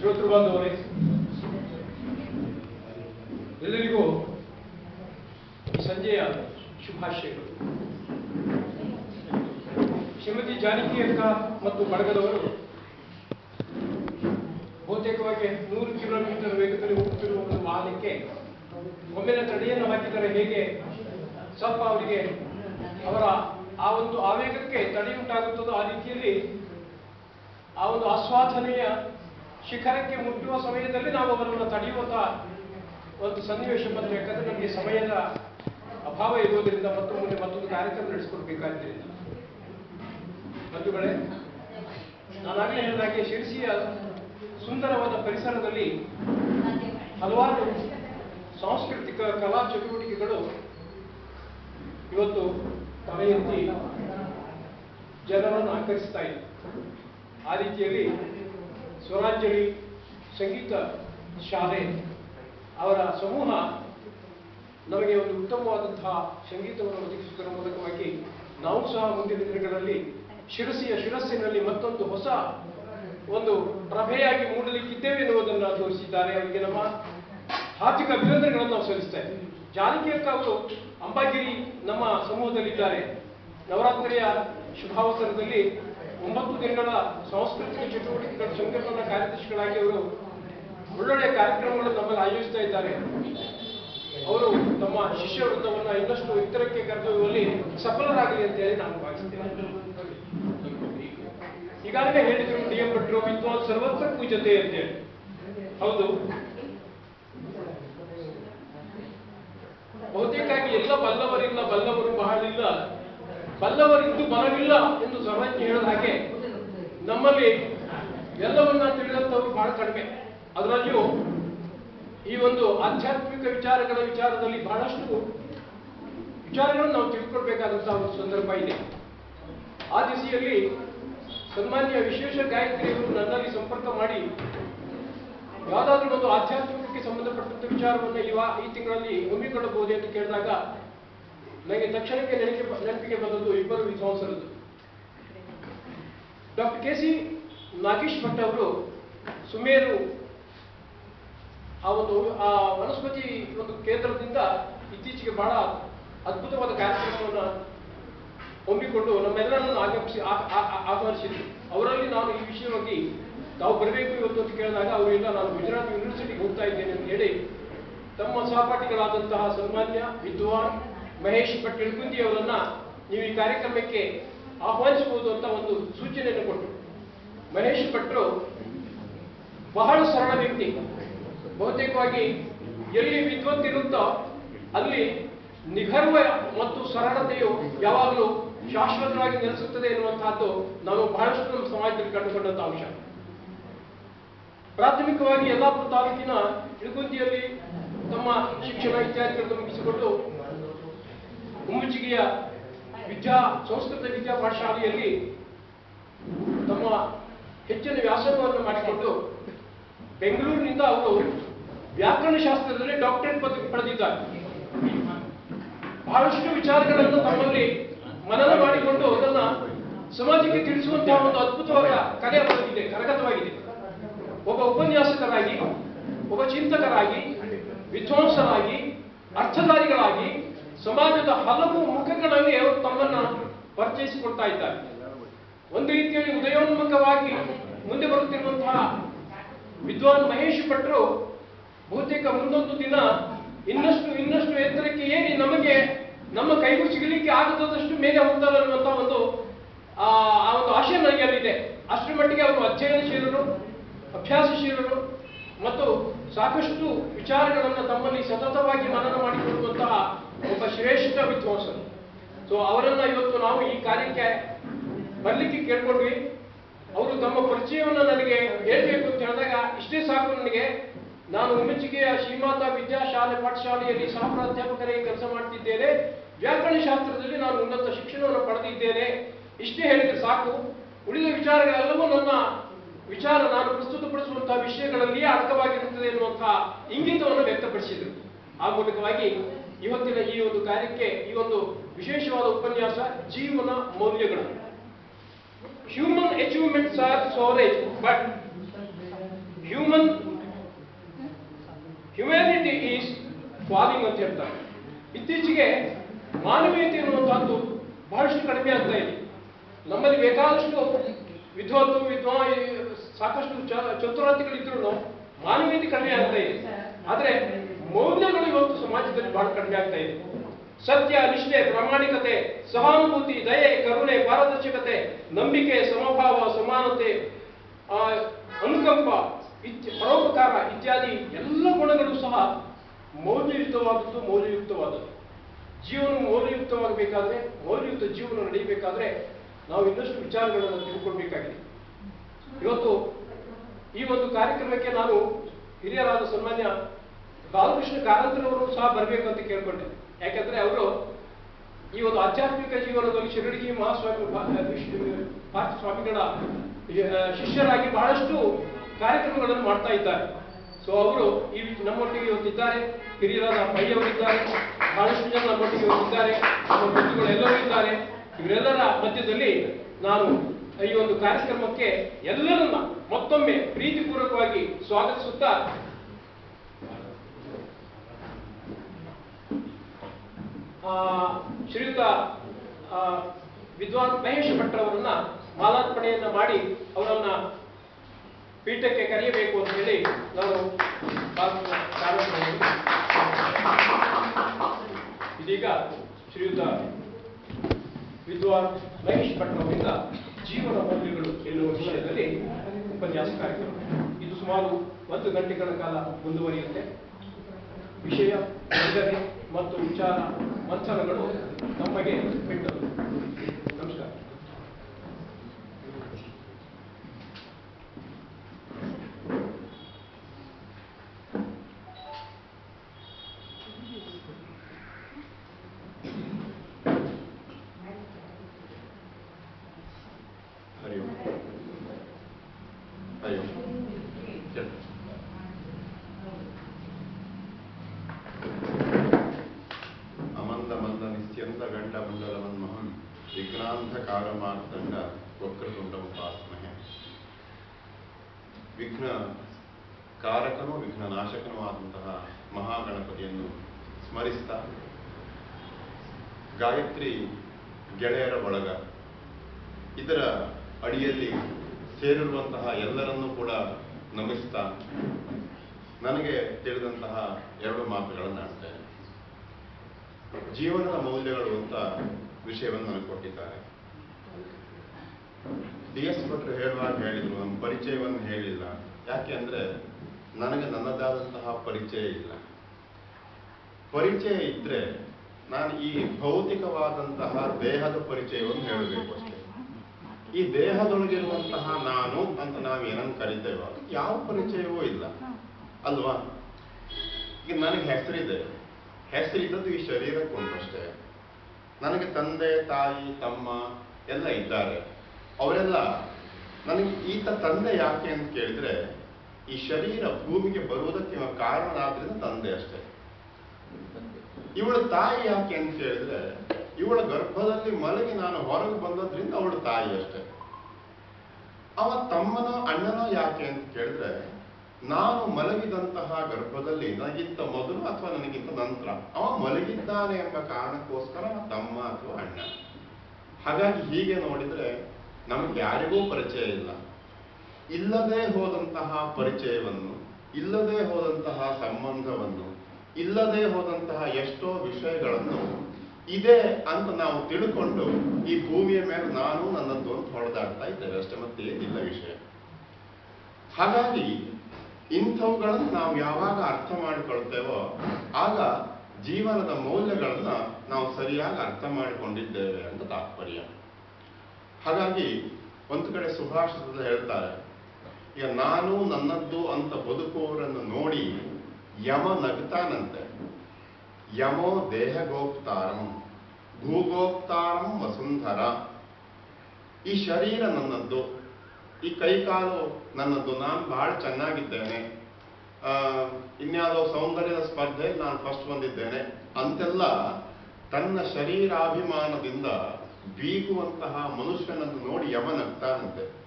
ಶ್ರೋತೃ ಬಾಂಧವರೇ, ಎಲ್ಲರಿಗೂ ಸಂಜೆಯ ಶುಭಾಶಯಗಳು. ಶ್ರೀಮತಿ ಜಾನಕಿ ಅಕ್ಕ ಮತ್ತು ಬಳಗದವರು ಬಹುತೇಕವಾಗಿ ನೂರು ಕಿಲೋಮೀಟರ್ ವೇಗದಲ್ಲಿ ಹೋಗುತ್ತಿರುವ ಒಂದು ವಾಹನಕ್ಕೆ ಒಮ್ಮೆಲೆ ತಡೆಯನ್ನು ಹಾಕಿದರೆ ಹೇಗೆ? ಸ್ವಲ್ಪ ಅವರಿಗೆ ಅವರ ಆ ಒಂದು ಆವೇಗಕ್ಕೆ ತಡೆಯುಂಟಾಗುತ್ತದೋ ಆ ರೀತಿಯಲ್ಲಿ ಆ ಒಂದು ಆಸ್ವಾದನೆಯ ಶಿಖರಕ್ಕೆ ಮುಟ್ಟುವ ಸಮಯದಲ್ಲಿ ನಾವು ಅವರನ್ನು ತಡೆಯುವಂತಹ ಒಂದು ಸನ್ನಿವೇಶ ಬಂದರೆ, ಯಾಕಂದ್ರೆ ನಮಗೆ ಸಮಯದ ಅಭಾವ ಇರುವುದರಿಂದ ಮತ್ತು ಮುಂದೆ ಮತ್ತೊಂದು ಕಾರ್ಯಕ್ರಮ ನಡೆಸಿಕೊಡ್ಬೇಕಾದ್ದರಿಂದ ಬಂಧುಗಳೇ, ನಾನಾಗಲೇ ಹೇಳಿದಾಗೆ ಶಿರಸಿಯ ಸುಂದರವಾದ ಪರಿಸರದಲ್ಲಿ ಹಲವಾರು ಸಾಂಸ್ಕೃತಿಕ ಕಲಾ ಚಟುವಟಿಕೆಗಳು ಇವತ್ತು ತಲೆ ಎತ್ತಿ ಜನರನ್ನು ಆಕರ್ಷಿಸ್ತಾ ಇದೆ ಆ ರೀತಿಯಲ್ಲಿ ಸ್ವರಾಂಜಲಿ ಸಂಗೀತ ಶಾಲೆ ಅವರ ಸಮೂಹ ನಮಗೆ ಒಂದು ಉತ್ತಮವಾದಂತಹ ಸಂಗೀತವನ್ನು ಒದಗಿಸುವುದರ ಮೂಲಕವಾಗಿ ನಾವು ಸಹ ಮುಂದಿನ ದಿನಗಳಲ್ಲಿ ಶಿರಸಿಯ ಶಿರಸ್ಸಿನಲ್ಲಿ ಮತ್ತೊಂದು ಹೊಸ ಒಂದು ಪ್ರಭೆಯಾಗಿ ಮೂಡಲಿಕ್ಕಿದ್ದೇವೆ ಎನ್ನುವುದನ್ನು ತೋರಿಸಿದ್ದಾರೆ ಅವರಿಗೆ ನಮ್ಮ ಹಾರ್ದಿಕ ಅಭಿನಂದನೆಗಳನ್ನು ನಾವು ಸಲ್ಲಿಸ್ತಾ ಇದ್ದೇವೆ ಜಾನಕಿ ಅಕ್ಕ ಅವರು ಅಂಬಾಗಿರಿ ನಮ್ಮ ಸಮೂಹದಲ್ಲಿದ್ದಾರೆ. ನವರಾತ್ರಿಯ ಶುಭಾವಸರದಲ್ಲಿ ಒಂಬತ್ತು ದಿನಗಳ ಸಾಂಸ್ಕೃತಿಕ ಚಟುವಟಿಕೆಗಳ ಸಂಘಟನಾ ಕಾರ್ಯದರ್ಶಿಗಳಾಗಿ ಅವರು ಒಳ್ಳೊಳ್ಳೆ ಕಾರ್ಯಕ್ರಮಗಳನ್ನು ನಮ್ಮಲ್ಲಿ ಆಯೋಜಿಸ್ತಾ ಇದ್ದಾರೆ. ಅವರು ತಮ್ಮ ಶಿಷ್ಯ ವೃತ್ತವನ್ನು ಇನ್ನಷ್ಟು ಎತ್ತರಕ್ಕೆ ಕರೆದೊಯ್ಯುವಲ್ಲಿ ಸಫಲರಾಗಲಿ ಅಂತ ಹೇಳಿ ನಾನು ಭಾವಿಸ್ತೇನೆ ಈಗಾಗಲೇ ಹೇಳಿದ್ರು ಡಿ ಎಂ ಭಟ್ರು, ವಿದ್ವಾನ್ ಸರ್ವತ್ರ ಪೂಜತೆ ಅಂತ ಹೇಳಿ. ಹೌದು. ಬಹುತೇಕಾಗಿ ಎಲ್ಲ ಬಲ್ಲವರಿಲ್ಲ, ಬಲ್ಲವರು ಬಹಳಿಲ್ಲ ಬಲ್ಲವರಿದ್ದು ಬಲವಿಲ್ಲ ಎಂದು ಸರ್ವಜ್ಞ ಹೇಳಿದ ಹಾಗೆ ನಮ್ಮಲ್ಲಿ ಎಲ್ಲವನ್ನ ತಿಳಿದಂಥವ್ರು ಬಹಳ ಕಡಿಮೆ. ಅದರಲ್ಲಿಯೂ ಈ ಒಂದು ಆಧ್ಯಾತ್ಮಿಕ ವಿಚಾರಗಳ ವಿಚಾರದಲ್ಲಿ ಬಹಳಷ್ಟು ವಿಚಾರಗಳನ್ನು ನಾವು ತಿಳ್ಕೊಳ್ಬೇಕಾದಂತಹ ಒಂದು ಸಂದರ್ಭ ಇದೆ. ಆ ದಿಸೆಯಲ್ಲಿ ಸನ್ಮಾನ್ಯ ವಿಶೇಷ ಗಾಯತ್ರಿಯವರು ನನ್ನಲ್ಲಿ ಸಂಪರ್ಕ ಮಾಡಿ, ಯಾವುದಾದ್ರೂ ಒಂದು ಆಧ್ಯಾತ್ಮಿಕಕ್ಕೆ ಸಂಬಂಧಪಟ್ಟಂತ ವಿಚಾರವನ್ನು ಇವ ಈ ತಿಂಗಳಲ್ಲಿ ಹಮ್ಮಿಕೊಳ್ಳಬಹುದೇ ಎಂದು ಕೇಳಿದಾಗ ನನಗೆ ತಕ್ಷಣಕ್ಕೆ ನೆನಪಿ ನೆನಪಿಗೆ ಬಂದದ್ದು ಇಬ್ಬರು ವಿದ್ವಾಂಸರದ್ದು. Doctor K C Nagesh Bhat ಅವರು ಸುಮೇರು ಆ ಒಂದು ಆ ವನಸ್ಪತಿ ಒಂದು ಕೇಂದ್ರದಿಂದ ಇತ್ತೀಚೆಗೆ ಬಹಳ ಅದ್ಭುತವಾದ ಕಾರ್ಯಕ್ರಮವನ್ನು ಹೊಮ್ಮಿಕೊಂಡು ನಮ್ಮೆಲ್ಲರನ್ನು ಆಗಮಿಸಿ ಆಹ್ವಾನಿಸಿದ್ರು. ಅವರಲ್ಲಿ ನಾನು ಈ ವಿಷಯವಾಗಿ ತಾವು ಬರಬೇಕು ಇವತ್ತು ಅಂತ ಕೇಳಿದಾಗ ಅವರು ಇಲ್ಲ ನಾನು ಗುಜರಾತ್ ಯೂನಿವರ್ಸಿಟಿಗೆ ಹೋಗ್ತಾ ಇದ್ದೇನೆ ಅಂತ ಹೇಳಿ ತಮ್ಮ ಸಹಪಾಠಿಗಳಾದಂತಹ ಸನ್ಮಾನ್ಯ, ವಿದ್ವಾನ್ ಮಹೇಶ್ ಭಟ್ ಇಳ್ಕುಂದಿ ಅವರನ್ನ ನೀವು ಈ ಕಾರ್ಯಕ್ರಮಕ್ಕೆ ಆಹ್ವಾನಿಸಬಹುದು ಅಂತ ಒಂದು ಸೂಚನೆಯನ್ನು ಕೊಟ್ಟರು. ಮಹೇಶ್ ಭಟ್ರು ಬಹಳ ಸರಳ ವ್ಯಕ್ತಿ. ಬಹುತೇಕವಾಗಿ ಎಲ್ಲಿ ವಿದ್ವತ್ತಿರುತ್ತೋ ಅಲ್ಲಿ ನಿಗರ್ವ ಮತ್ತು ಸರಳತೆಯು ಯಾವಾಗಲೂ ಶಾಶ್ವತವಾಗಿ ನೆಲೆಸುತ್ತದೆ ಎನ್ನುವಂತಹದ್ದು ನಾವು ಬಹಳಷ್ಟು ನಮ್ಮ ಸಮಾಜದಲ್ಲಿ ಕಂಡುಕೊಂಡಂತಹ ಅಂಶ. ಪ್ರಾಥಮಿಕವಾಗಿ ಯಲ್ಲಾಪುರ ತಾಲೂಕಿನ ಇಳಗುಂದಿಯಲ್ಲಿ ತಮ್ಮ ಶಿಕ್ಷಣ ಇತ್ಯಾದಿಗಳನ್ನು ಮುಗಿಸಿಕೊಂಡು ಉಮ್ಮುಚಿಗೆಯ ವಿದ್ಯಾ, ಸಂಸ್ಕೃತ ವಿದ್ಯಾ ಪಾಠಶಾಲೆಯಲ್ಲಿ ತಮ್ಮ ಹೆಚ್ಚಿನ ವ್ಯಾಸಂಗವನ್ನು ಮಾಡಿಕೊಂಡು ಬೆಂಗಳೂರಿನಿಂದ ಅವರು ವ್ಯಾಕರಣ ಶಾಸ್ತ್ರದಲ್ಲಿ ಡಾಕ್ಟರೇಟ್ ಪದವಿ ಪಡೆದಿದ್ದಾರೆ. ಬಹಳಷ್ಟು ವಿಚಾರಗಳನ್ನು ತಮ್ಮಲ್ಲಿ ಮನನ ಮಾಡಿಕೊಂಡು ಅದನ್ನ ಸಮಾಜಕ್ಕೆ ತಿಳಿಸುವಂತಹ ಒಂದು ಅದ್ಭುತವಾದ ಕಲೆ ಬಂದಿದೆ ಕರಗತವಾಗಿದೆ. ಒಬ್ಬ ಉಪನ್ಯಾಸಕರಾಗಿ, ಒಬ್ಬ ಚಿಂತಕರಾಗಿ, ವಿದ್ವಾಂಸರಾಗಿ, ಅರ್ಥಧಾರಿಗಳಾಗಿ ಸಮಾಜದ ಹಲವು ಮುಖಗಳಲ್ಲಿ ಅವರು ತಮ್ಮನ್ನ ಪರಿಚಯಿಸಿಕೊಡ್ತಾ ಇದ್ದಾರೆ. ಒಂದು ರೀತಿಯಲ್ಲಿ ಉದಯೋನ್ಮುಖವಾಗಿ ಮುಂದೆ ಬರುತ್ತಿರುವಂತಹ ವಿದ್ವಾನ್ ಮಹೇಶ್ ಭಟ್ರು ಬಹುತೇಕ ಮುಂದೊಂದು ದಿನ ಇನ್ನಷ್ಟು ಇನ್ನಷ್ಟು ಎತ್ತರಕ್ಕೆ ಏನಿ ನಮಗೆ ನಮ್ಮ ಕೈಗೂ ಸಿಗಲಿಕ್ಕೆ ಆಗದಷ್ಟು ಮೇಲೆ ಹೋಗ್ತಾರೆ ಅನ್ನುವಂತಹ ಒಂದು, ಆ ಒಂದು ಆಶಯ ನನಗೆ ಅಲ್ಲಿದೆ ಅಷ್ಟರ ಮಟ್ಟಿಗೆ ಅವರು ಅಧ್ಯಯನಶೀಲರು, ಅಭ್ಯಾಸಶೀಲರು ಮತ್ತು ಸಾಕಷ್ಟು ವಿಚಾರಗಳನ್ನು ತಮ್ಮಲ್ಲಿ ಸತತವಾಗಿ ಮನನ ಮಾಡಿಕೊಳ್ಳುವಂತಹ ಒಬ್ಬ ಶ್ರೇಷ್ಠ ವಿದ್ವಾಂಸರು. ಸೊ ಅವರನ್ನ ಇವತ್ತು ನಾವು ಈ ಕಾರ್ಯಕ್ಕೆ ಬರ್ಲಿಕ್ಕೆ ಕೇಳ್ಕೊಂಡ್ವಿ. ಅವರು ತಮ್ಮ ಪರಿಚಯವನ್ನು ನನಗೆ ಹೇಳಬೇಕು ಅಂತ ಹೇಳಿದಾಗ ಇಷ್ಟೇ ಸಾಕು ನನಗೆ. ನಾನು ಉಮಚಿಕೆಯ ಶ್ರೀಮಾತಾ ವಿದ್ಯಾಶಾಲೆ ಪಾಠಶಾಲೆಯಲ್ಲಿ ಸಹ ಪ್ರಾಧ್ಯಾಪಕರಾಗಿ ಕೆಲಸ ಮಾಡ್ತಿದ್ದೇನೆ. ವ್ಯಾಕರಣ ಶಾಸ್ತ್ರದಲ್ಲಿ ನಾನು ಉನ್ನತ ಶಿಕ್ಷಣವನ್ನು ಪಡೆದಿದ್ದೇನೆ. ಇಷ್ಟೇ ಹೇಳಿದ್ರೆ ಸಾಕು. ಉಳಿದ ವಿಚಾರಗಳೆಲ್ಲವೂ ನನ್ನ ವಿಚಾರ ನಾನು ಪ್ರಸ್ತುತಪಡಿಸುವಂತಹ ವಿಷಯಗಳಲ್ಲಿಯೇ ಅರ್ಥವಾಗಿರುತ್ತದೆ ಎನ್ನುವಂತಹ ಇಂಗಿತವನ್ನು ವ್ಯಕ್ತಪಡಿಸಿದರು. ಆ ಮೂಲಕವಾಗಿ ಇವತ್ತಿನ ಈ ಒಂದು ಕಾರ್ಯಕ್ಕೆ ಈ ಒಂದು ವಿಶೇಷವಾದ ಉಪನ್ಯಾಸ ಜೀವನ ಮೌಲ್ಯಗಳು. Human achievements are soaring but human humanity is falling ಅಂತ ಹೇಳ್ತಾರೆ. ಇತ್ತೀಚೆಗೆ ಮಾನವೀಯತೆ ಅನ್ನುವಂಥದ್ದು ಬಹಳಷ್ಟು ಕಡಿಮೆ ಆಗ್ತಾ ಇದೆ. ನಮ್ಮಲ್ಲಿ ಬೇಕಾದಷ್ಟು ವಿದ್ವತ್ತು ವಿದ್ವಾ ಸಾಕಷ್ಟು ಚತುರಾತಿಗಳಿದ್ರು ಮಾನವೀಯತೆ ಕಡಿಮೆ ಆಗ್ತಾ ಇದೆ. ಆದರೆ ಮೌಲ್ಯಗಳು ಇವತ್ತು ಸಮಾಜದಲ್ಲಿ ಬಹಳ ಕಡಿಮೆ ಆಗ್ತಾ ಇದೆ. ಸತ್ಯ, ನಿಷ್ಠೆ, ಪ್ರಾಮಾಣಿಕತೆ, ಸಹಾನುಭೂತಿ, ದಯೆ, ಕರುಣೆ, ಪಾರದರ್ಶಕತೆ, ನಂಬಿಕೆ, ಸಮಭಾವ, ಸಮಾನತೆ ಅನುಕಂಪ ಪರೋಪಕಾರ ಇತ್ಯಾದಿ ಎಲ್ಲ ಗುಣಗಳು ಸಹ ಮೌಲ್ಯಯುತವಾದದ್ದು, ಮೌಲ್ಯಯುಕ್ತವಾದದ್ದು. ಜೀವನ ಮೌಲ್ಯಯುಕ್ತವಾಗಬೇಕಾದ್ರೆ ಮೌಲ್ಯಯುಕ್ತ ಜೀವನ ನಡೆಯಬೇಕಾದ್ರೆ ನಾವು ಇನ್ನಷ್ಟು ವಿಚಾರಗಳನ್ನು ತಿಳ್ಕೊಳ್ಬೇಕಾಗಿದೆ. ಇವತ್ತು ಈ ಒಂದು ಕಾರ್ಯಕ್ರಮಕ್ಕೆ ನಾನು ಹಿರಿಯರಾದ ಸನ್ಮಾನ್ಯ ಬಾಲಕೃಷ್ಣ ಕಾರಂತರವರು ಸಹ ಬರಬೇಕು ಅಂತ ಕೇಳ್ಕೊಂಡೆ ಯಾಕಂದ್ರೆ ಅವರು ಈ ಒಂದು ಆಧ್ಯಾತ್ಮಿಕ ಜೀವನದಲ್ಲಿ ಶಿರಡಿಗಿ ಮಹಾಸ್ವಾಮಿ ಪಾರ್ಥ ಸ್ವಾಮಿಗಳ ಶಿಷ್ಯರಾಗಿ ಬಹಳಷ್ಟು ಕಾರ್ಯಕ್ರಮಗಳನ್ನು ಮಾಡ್ತಾ ಇದ್ದಾರೆ. ಸೊ ಅವರು ಈ ನಮ್ಮೊಟ್ಟಿಗೆ ಇವತ್ತಿದ್ದಾರೆ ಹಿರಿಯರಾದ ಪೈಯವರಿದ್ದಾರೆ ಬಹಳಷ್ಟು ಜನ ನಮ್ಮೊಟ್ಟಿಗೆ ಇವತ್ತಿದ್ದಾರೆ ನಮ್ಮ ಬಂಧುಗಳೆಲ್ಲರೂ ಇದ್ದಾರೆ. ಇವರೆಲ್ಲರ ಮಧ್ಯದಲ್ಲಿ ನಾನು ಈ ಒಂದು ಕಾರ್ಯಕ್ರಮಕ್ಕೆ ಎಲ್ಲರನ್ನ ಮತ್ತೊಮ್ಮೆ ಪ್ರೀತಿಪೂರ್ವಕವಾಗಿ ಸ್ವಾಗತಿಸುತ್ತಾ ಆ, ಶ್ರೀಯುತ ವಿದ್ವಾನ್ ಮಹೇಶ್ ಭಟ್ರವರನ್ನ ಮಾಲಾರ್ಪಣೆಯನ್ನ ಮಾಡಿ ಅವರನ್ನ ಪೀಠಕ್ಕೆ ಕರೆಯಬೇಕು ಅಂತ ಹೇಳಿ ಪ್ರಾರಂಭಿಸಿದ್ದೇನೆ. ಇದೀಗ ಶ್ರೀಯುತ ವಿದ್ವಾನ್ ಮಹೇಶ್ ಭಟ್ರವರಿಂದ ಜೀವನ ಮೌಲ್ಯಗಳು ಎನ್ನುವ ವಿಷಯದಲ್ಲಿ ಉಪನ್ಯಾಸ ಕಾರ್ಯಕ್ರಮ ಇದು ಸುಮಾರು ಒಂದು ಗಂಟೆಗಳ ಕಾಲ ಮುಂದುವರಿಯುತ್ತೆ ವಿಷಯ ಮತ್ತು ವಿಚಾರ ಮಂಥನಗಳು ನಮಗೆ ಬಿಟ್ಟರು. ವಿಘ್ನ ಕಾರಕನೂ ವಿಘ್ನ ನಾಶಕನೂ ಆದಂತಹ ಮಹಾಗಣಪತಿಯನ್ನು ಸ್ಮರಿಸ್ತಾ, ಗಾಯತ್ರಿ ಗೆಳೆಯರ ಬಳಗ. ಇದರ ಅಡಿಯಲ್ಲಿ ಸೇರಿರುವಂತಹ ಎಲ್ಲರನ್ನೂ ಕೂಡ ನಮಿಸ್ತಾ, ನನಗೆ ತಿಳಿದಂತಹ ಎರಡು ಮಾತುಗಳನ್ನು ಆಡ್ತೇನೆ. ಜೀವನದ ಮೌಲ್ಯಗಳು ಅಂತ ವಿಷಯವನ್ನು ನನಗೆ ಕೊಟ್ಟಿದ್ದಾರೆ. ಡಿ ಎಸ್ ಭಟ್ರು ಹೇಳುವಾಗ ಹೇಳಿದ್ರು ನಮ್ಮ ಪರಿಚಯವನ್ನು ಹೇಳಿಲ್ಲ. ಯಾಕೆ ಅಂದರೆ ನನಗೆ ನನ್ನದಾದಂತಹ ಪರಿಚಯ ಇಲ್ಲ. ಪರಿಚಯ ಇದ್ರೆ ನಾನು ಈ ಭೌತಿಕವಾದಂತಹ ದೇಹದ ಪರಿಚಯವನ್ನು ಹೇಳಬೇಕು ಅಷ್ಟೇ. ಈ ದೇಹದೊಳಗಿರುವಂತಹ ನಾನು ಅಂತ ನಾವು ಏನನ್ನು ಕರಿತೇವೋ ಯಾವ ಪರಿಚಯವೂ ಇಲ್ಲ. ಅಲ್ವಾ? ಈಗ ನನಗೆ ಹೆಸರಿದೆ. ಹೆಸರಿದ್ದದ್ದು ಈ ಶರೀರಕ್ಕೆ ಅಷ್ಟೇ. ನನಗೆ ತಂದೆ, ತಾಯಿ, ತಮ್ಮ ಎಲ್ಲ ಇದ್ದಾರೆ. ಅವರೆಲ್ಲ ನನಗೆ ಈತ ತಂದೆ ಯಾಕೆ ಅಂತ ಕೇಳಿದ್ರೆ ಈ ಶರೀರ ಭೂಮಿಗೆ ಬರುವುದಕ್ಕೆ ಇವ ಕಾರಣನಾದ್ರಿಂದ ತಂದೆ ಅಷ್ಟೇ. ಇವಳ ತಾಯಿ ಯಾಕೆ ಅಂತ ಹೇಳಿದ್ರೆ, ಇವಳ ಗರ್ಭದಲ್ಲಿ ಮಲಗಿ ನಾನು ಹೊರಗೆ ಬಂದದ್ರಿಂದ ಅವಳ ತಾಯಿ ಅಷ್ಟೇ. ಅವ ತಮ್ಮನೋ ಅಣ್ಣನೋ ಯಾಕೆ ಅಂತ ಕೇಳಿದ್ರೆ, ನಾನು ಮಲಗಿದಂತಹ ಗರ್ಭದಲ್ಲಿ ನನಗಿಂತ ಮೊದಲು ಅಥವಾ ನನಗಿಂತ ನಂತರ ಅವ ಮಲಗಿದ್ದಾನೆ ಎಂಬ ಕಾರಣಕ್ಕೋಸ್ಕರ ತಮ್ಮ ಅಥವಾ ಅಣ್ಣ. ಹಾಗಾಗಿ ಹೀಗೆ ನೋಡಿದ್ರೆ ನಮ್ಗೆ ಯಾರಿಗೂ ಪರಿಚಯ ಇಲ್ಲ. ಇಲ್ಲದೆ ಹೋದಂತಹ ಪರಿಚಯವನ್ನು, ಇಲ್ಲದೆ ಹೋದಂತಹ ಸಂಬಂಧವನ್ನು, ಇಲ್ಲದೆ ಹೋದಂತಹ ಎಷ್ಟೋ ವಿಷಯಗಳನ್ನು ಇದೆ ಅಂತ ನಾವು ತಿಳ್ಕೊಂಡು ಈ ಭೂಮಿಯ ಮೇಲೆ ನಾನು ನನ್ನದ್ದು ಅಂತ ಹೊಡೆದಾಡ್ತಾ ಇದ್ದೇವೆ. ಅಷ್ಟೇ ಮತ್ತೆ ಏನಿಲ್ಲ ವಿಷಯ. ಹಾಗಾಗಿ ಇಂಥವುಗಳನ್ನು ನಾವು ಯಾವಾಗ ಅರ್ಥ ಮಾಡಿಕೊಳ್ತೇವೋ, ಆಗ ಜೀವನದ ಮೌಲ್ಯಗಳನ್ನ ನಾವು ಸರಿಯಾಗಿ ಅರ್ಥ ಮಾಡಿಕೊಂಡಿದ್ದೇವೆ ಅಂತ ತಾತ್ಪರ್ಯ. ಹಾಗಾಗಿ ಒಂದು ಕಡೆ ಸುಭಾಷಿತದಲ್ಲಿ ಹೇಳ್ತಾರೆ ನಾನು ನನ್ನದ್ದು ಅಂತ ಬದುಕುವವರನ್ನು ನೋಡಿ ಯಮ ನಗ್ತಾನಂತೆ ಯಮೋ ದೇಹಗೋಪ್ತಾರಂ, ಭೂಗೋಪ್ತಾರಂ ವಸುಂಧರ. ಈ ಶರೀರ ನನ್ನದ್ದು, ಈ ಕೈಕಾಲು ನನ್ನದ್ದು, ನಾನು ಬಹಳ ಚೆನ್ನಾಗಿದ್ದೇನೆ. ಇನ್ಯಾವುದೋ ಸೌಂದರ್ಯದ ಸ್ಪರ್ಧೆ ನಾನು ಫಸ್ಟ್ ಬಂದಿದ್ದೇನೆ. ಅಂತೆಲ್ಲ ತನ್ನ ಶರೀರಾಭಿಮಾನದಿಂದ ಬೀಗುವಂತಹ ಮನುಷ್ಯನನ್ನು ನೋಡಿ ಯಮನಗ್ತಾನಂತೆ